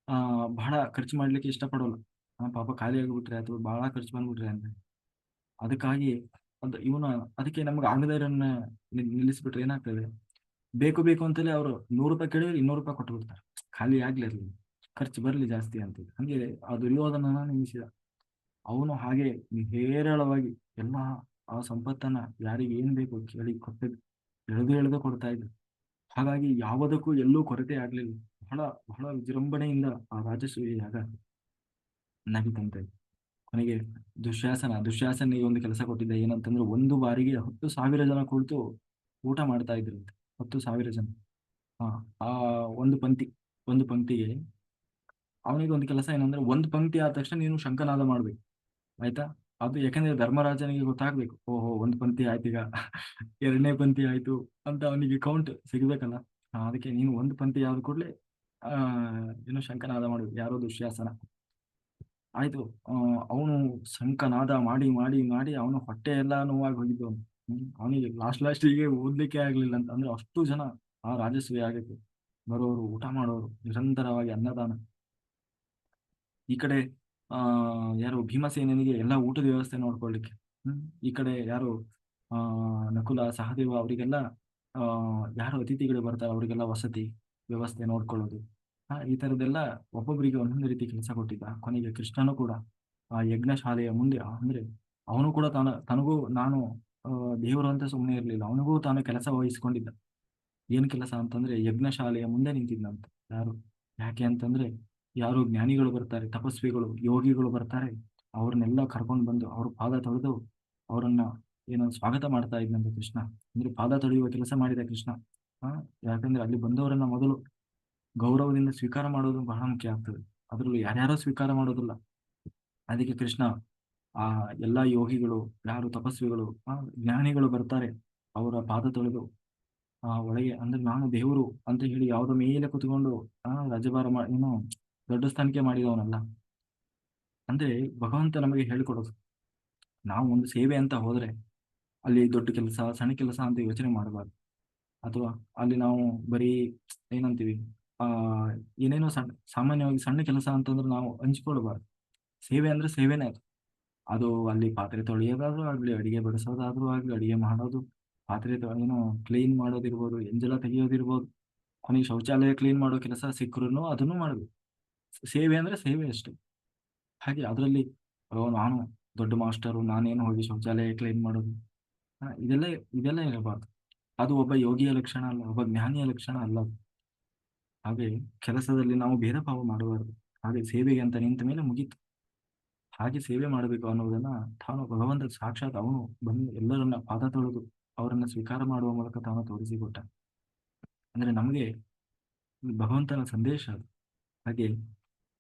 ಆ, ಬಹಳ ಖರ್ಚು ಮಾಡ್ಲಿಕ್ಕೆ ಇಷ್ಟಪಡೋಲ್ಲ. ಪಾಪ ಖಾಲಿ ಆಗಿಬಿಟ್ರೆ ಅಥವಾ ಬಹಳ ಖರ್ಚು ಬಂದ್ಬಿಟ್ರೆ ಅಂತ ಅದಕ್ಕಾಗಿ ಅದು ಇವನು ಅದಕ್ಕೆ ನಮ್ಗೆ ಆಗದವರನ್ನ ನಿಲ್ಲಿಸ್ಬಿಟ್ರೆ ಏನಾಗ್ತದೆ? ಬೇಕು ಬೇಕು ಅಂತಲೇ ಅವರು ನೂರು ರೂಪಾಯಿ ಕೇಳಿದ್ರೆ ಇನ್ನೂರು ರೂಪಾಯಿ ಕೊಟ್ಟು ಬಿಡ್ತಾರೆ ಖಾಲಿ ಆಗ್ಲಿ ಇರ್ಲಿ ಖರ್ಚು ಬರ್ಲಿ ಜಾಸ್ತಿ ಅಂತ ಹಂಗೆ ಆ ದುರ್ಯೋಧನನ ನಿಲ್ಲಿಸಿದ ಅವನು ಹಾಗೆ ಹೇರಳವಾಗಿ ಎಲ್ಲ ಆ ಸಂಪತ್ತನ್ನ ಯಾರಿಗೆ ಏನ್ ಬೇಕು ಕೇಳಿ ಕೊಟ್ಟಿದ್ದು ಎಳೆದು ಎಳೆದು ಕೊಡ್ತಾ ಇದ್ರು ಹಾಗಾಗಿ ಯಾವುದಕ್ಕೂ ಎಲ್ಲೂ ಕೊರತೆ ಆಗ್ಲಿಲ್ಲ. ಬಹಳ ಬಹಳ ವಿಜೃಂಭಣೆಯಿಂದ ಆ ರಾಜಸೂಯ ಯಾಗ ನಡೀತಂತೆ ಕೊನೆಗೆ ದುಶ್ಯಾಸನ, ದುಶ್ಯಾಸನಿಗೆ ಒಂದು ಕೆಲಸ ಕೊಟ್ಟಿದ್ದ ಏನಂತಂದ್ರೆ ಒಂದು ಬಾರಿಗೆ ಹತ್ತು ಸಾವಿರ ಜನ ಕುಳಿತು ಊಟ ಮಾಡ್ತಾ ಇದ್ರಂತೆ. ಹತ್ತು ಸಾವಿರ ಜನ. ಆ ಒಂದು ಪಂಕ್ತಿ, ಒಂದು ಪಂಕ್ತಿಗೆ ಅವನಿಗೆ ಒಂದು ಕೆಲಸ ಏನಂದ್ರೆ ಒಂದು ಪಂಕ್ತಿ ಆದ ತಕ್ಷಣ ನೀನು ಶಂಕನಾದ ಮಾಡ್ಬೇಕು. ಆಯ್ತಾ? ಅದು ಯಾಕಂದ್ರೆ ಧರ್ಮರಾಜನಿಗೆ ಗೊತ್ತಾಗ್ಬೇಕು. ಓಹೋ, ಒಂದು ಪಂಕ್ತಿ ಆಯ್ತೀಗ ಎರಡನೇ ಪಂಕ್ತಿ ಆಯ್ತು ಅಂತ ಅವನಿಗೆ ಕೌಂಟ್ ಸಿಗ್ಬೇಕಲ್ಲ. ಅದಕ್ಕೆ ನೀನು ಒಂದು ಪಂಕ್ತಿ ಯಾವ್ದು ಕೂಡಲೇ, ಆ, ಏನು ಶಂಕನಾದ ಮಾಡ್ಬೇಕು. ಯಾರೋ ದುಶ್ಯಾಸನ. ಆಯ್ತು. ಅವನು ಶಂಕನಾದ ಮಾಡಿ ಮಾಡಿ ಮಾಡಿ ಅವನು ಹೊಟ್ಟೆ ಎಲ್ಲ ನೋವಾಗಿ ಹೋಗಿದ್ದು ಅವನಿಗೆ ಲಾಸ್ಟ್ ಲಾಸ್ಟಿಗೆ ಓದ್ಲಿಕ್ಕೆ ಆಗ್ಲಿಲ್ಲ ಅಂತ ಅಂದ್ರೆ ಅಷ್ಟು ಜನ ಆ ರಾಜಸ್ವಿ ಆಗಕ್ಕೆ ಬರೋರು, ಊಟ ಮಾಡೋರು, ನಿರಂತರವಾಗಿ ಅನ್ನದಾನ. ಈ ಕಡೆ, ಆ, ಯಾರು ಭೀಮಸೇನಿಗೆ ಎಲ್ಲ ಊಟದ ವ್ಯವಸ್ಥೆ ನೋಡ್ಕೊಳ್ಲಿಕ್ಕೆ ಈ ಕಡೆ ಯಾರು, ಆ, ನಕುಲ ಸಹದೇವ ಅವರಿಗೆಲ್ಲ, ಆ, ಯಾರು ಅತಿಥಿಗಳು ಬರ್ತಾರೆ, ಅವರಿಗೆಲ್ಲ ವಸತಿ ವ್ಯವಸ್ಥೆ ನೋಡ್ಕೊಳ್ಳೋದು. ಈ ತರದೆಲ್ಲ ಒಬ್ಬೊಬ್ಬರಿಗೆ ಒಂದೊಂದು ರೀತಿ ಕೆಲಸ ಕೊಟ್ಟಿದ್ದ. ಕೊನೆಗೆ ಕೃಷ್ಣನು ಕೂಡ ಆ ಯಜ್ಞ ಶಾಲೆಯ ಮುಂದೆ ಅಂದ್ರೆ ಅವನು ಕೂಡ ತಾನ, ತನಗೂ ನಾನು ದೇವರು ಅಂತ ಸುಮ್ಮನೆ ಇರಲಿಲ್ಲ. ಅವನಿಗೂ ತಾನು ಕೆಲಸ ವಹಿಸ್ಕೊಂಡಿದ್ದ. ಏನ್ ಕೆಲಸ ಅಂತಂದ್ರೆ ಯಜ್ಞ ಶಾಲೆಯ ಮುಂದೆ ನಿಂತಿದ್ದಂತ ಯಾರು? ಯಾಕೆ ಅಂತಂದ್ರೆ ಯಾರು ಜ್ಞಾನಿಗಳು ಬರ್ತಾರೆ, ತಪಸ್ವಿಗಳು, ಯೋಗಿಗಳು ಬರ್ತಾರೆ. ಅವ್ರನ್ನೆಲ್ಲ ಕರ್ಕೊಂಡು ಬಂದು ಅವ್ರ ಪಾದ ತೊಳೆದು ಅವರನ್ನ ಏನೋ ಸ್ವಾಗತ ಮಾಡ್ತಾ ಇದ್ದಂತೆ ಕೃಷ್ಣ. ಅಂದ್ರೆ ಪಾದ ತೊಳೆಯುವ ಕೆಲಸ ಮಾಡಿದ ಕೃಷ್ಣ. ಆ, ಯಾಕಂದ್ರೆ ಅಲ್ಲಿ ಬಂದವರನ್ನ ಮೊದಲು ಗೌರವದಿಂದ ಸ್ವೀಕಾರ ಮಾಡೋದು ಬಹಳ ಮುಖ್ಯ ಆಗ್ತದೆ. ಅದ್ರಲ್ಲೂ ಯಾರ್ಯಾರೋ ಸ್ವೀಕಾರ ಮಾಡೋದಿಲ್ಲ. ಅದಕ್ಕೆ ಕೃಷ್ಣ, ಆ ಎಲ್ಲಾ ಯೋಗಿಗಳು, ಯಾರು ತಪಸ್ವಿಗಳು, ಆ ಜ್ಞಾನಿಗಳು ಬರ್ತಾರೆ. ಅವರ ಪಾದ ತೊಳೆದು, ಆ ಒಳಗೆ ಅಂದ್ರೆ ನಾನು ದೇವರು ಅಂತ ಹೇಳಿ ಯಾವುದೋ ಮೇಲೆ ಕುತ್ಕೊಂಡು, ಆ ರಾಜಭಾರ ಏನು ದೊಡ್ಡ ಸ್ಥಾನಕ್ಕೆ ಮಾಡಿದವನಲ್ಲ. ಅಂದ್ರೆ ಭಗವಂತ ನಮಗೆ ಹೇಳಿಕೊಡೋದು. ನಾವು ಒಂದು ಸೇವೆ ಅಂತ ಹೋದ್ರೆ ಅಲ್ಲಿ ದೊಡ್ಡ ಕೆಲಸ, ಸಣ್ಣ ಕೆಲಸ ಅಂತ ಯೋಚನೆ ಮಾಡಬಾರ್ದು. ಅಥವಾ ಅಲ್ಲಿ ನಾವು ಬರೀ ಏನಂತೀವಿ ಆ, ಏನೇನೋ ಸಣ್ಣ, ಸಾಮಾನ್ಯವಾಗಿ ಸಣ್ಣ ಕೆಲಸ ಅಂತಂದ್ರೆ ನಾವು ಹಂಚ್ಕೊಳ್ಬಾರ್ದು. ಸೇವೆ ಅಂದ್ರೆ ಸೇವೆನೇ ಅದು. ಅದು ಅಲ್ಲಿ ಪಾತ್ರೆ ತೊಳೆಯೋದಾದ್ರೂ ಆಗ್ಲಿ, ಅಡಿಗೆ ಬಡಿಸೋದಾದ್ರೂ ಆಗ್ಲಿ, ಅಡಿಗೆ ಮಾಡೋದು, ಪಾತ್ರೆ ಏನು ಕ್ಲೀನ್ ಮಾಡೋದಿರ್ಬೋದು, ಎಂಜಲ ತೆಗಿಯೋದಿರ್ಬೋದು, ಕೊನೆಗೆ ಶೌಚಾಲಯ ಕ್ಲೀನ್ ಮಾಡೋ ಕೆಲಸ ಸಿಕ್ಕರೂ ಅದನ್ನು ಮಾಡಬೇಕು. ಸೇವೆ ಅಂದ್ರೆ ಸೇವೆ ಅಷ್ಟೇ. ಹಾಗೆ ಅದರಲ್ಲಿ ನಾನು ದೊಡ್ಡ ಮಾಸ್ಟರು, ನಾನೇನು ಹೋಗಿ ಶೌಚಾಲಯ ಕ್ಲೀನ್ ಮಾಡೋದು? ಇದೆಲ್ಲ ಇದೆಲ್ಲ ಇರಬಾರ್ದು. ಅದು ಒಬ್ಬ ಯೋಗಿಯ ಲಕ್ಷಣ ಅಲ್ಲ, ಒಬ್ಬ ಜ್ಞಾನಿಯ ಲಕ್ಷಣ ಅಲ್ಲ. ಹಾಗೆ ಕೆಲಸದಲ್ಲಿ ನಾವು ಭೇದ ಭಾವ ಮಾಡಬಾರದು. ಹಾಗೆ ಸೇವೆಗೆ ಅಂತ ನಿಂತ ಮೇಲೆ ಮುಗೀತು. ಹಾಗೆ ಸೇವೆ ಮಾಡಬೇಕು ಅನ್ನೋದನ್ನ ತಾನು ಭಗವಂತ ಸಾಕ್ಷಾತ್ ಅವನು ಬಂದು ಎಲ್ಲರನ್ನ ಪಾದ ತೊಳೆದು ಅವರನ್ನ ಸ್ವೀಕಾರ ಮಾಡುವ ಮೂಲಕ ತಾನು ತೋರಿಸಿಕೊಟ್ಟ. ಅಂದ್ರೆ ನಮಗೆ ಭಗವಂತನ ಸಂದೇಶ ಅದು. ಹಾಗೆ,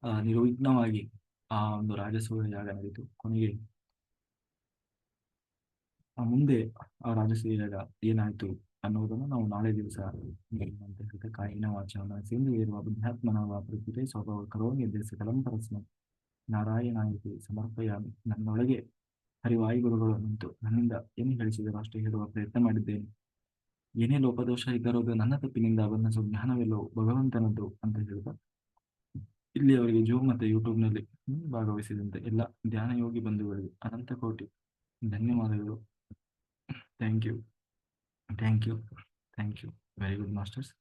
ಆ, ನಿರ್ವಿಘ್ನವಾಗಿ ಆ ಒಂದು ರಾಜಸೂಯ ಯಾಗ ನಡೀತು ಕೊನೆಗೆ ಆ ಮುಂದೆ ಆ ರಾಜಸೂಯ ಯಾಗ ಏನಾಯ್ತು? ಅನ್ನೋದನ್ನು ನಾವು ನಾಳೆ ದಿವಸ ಕಾಯಿನ ವಾಚನ ಇರುವ ಬುದ್ಧಾತ್ಮನವ ಪ್ರಕೃತಿ ಸ್ವಭಾವ ಕರೋಮಿ ದೇಶ ಕಲಂಪರಸ್ಮ ನಾರಾಯಣಾಯಿತಿ ಸಮರ್ಪಯಾಮಿ ನನ್ನೊಳಗೆ ಹರಿವಾಯುಗುರುಗಳು ನಿಂತು ನನ್ನಿಂದ ಏನು ಹೇಳಿಸಿದರು ಅಷ್ಟೇ ಹೇಳುವ ಪ್ರಯತ್ನ ಮಾಡಿದ್ದೇನೆ. ಏನೇ ಲೋಪದೋಷ ಇದ್ದರೂ ನನ್ನ ತಪ್ಪಿನಿಂದ ಬಂದ ಸುಜ್ಞಾನವೆಲ್ಲೋ ಭಗವಂತನದ್ದು ಅಂತ ಹೇಳಿದ ಇಲ್ಲಿ ಅವರಿಗೆ ಜೂಮ್ ಮತ್ತೆ ಯೂಟ್ಯೂಬ್ನಲ್ಲಿ ಭಾಗವಹಿಸಿದಂತೆ ಎಲ್ಲ ಧ್ಯಾನ ಯೋಗಿ ಬಂಧುಗಳಿಗೆ ಅನಂತ ಕೋಟಿ ಧನ್ಯವಾದಗಳು. Thank you. Thank you thank you very good masters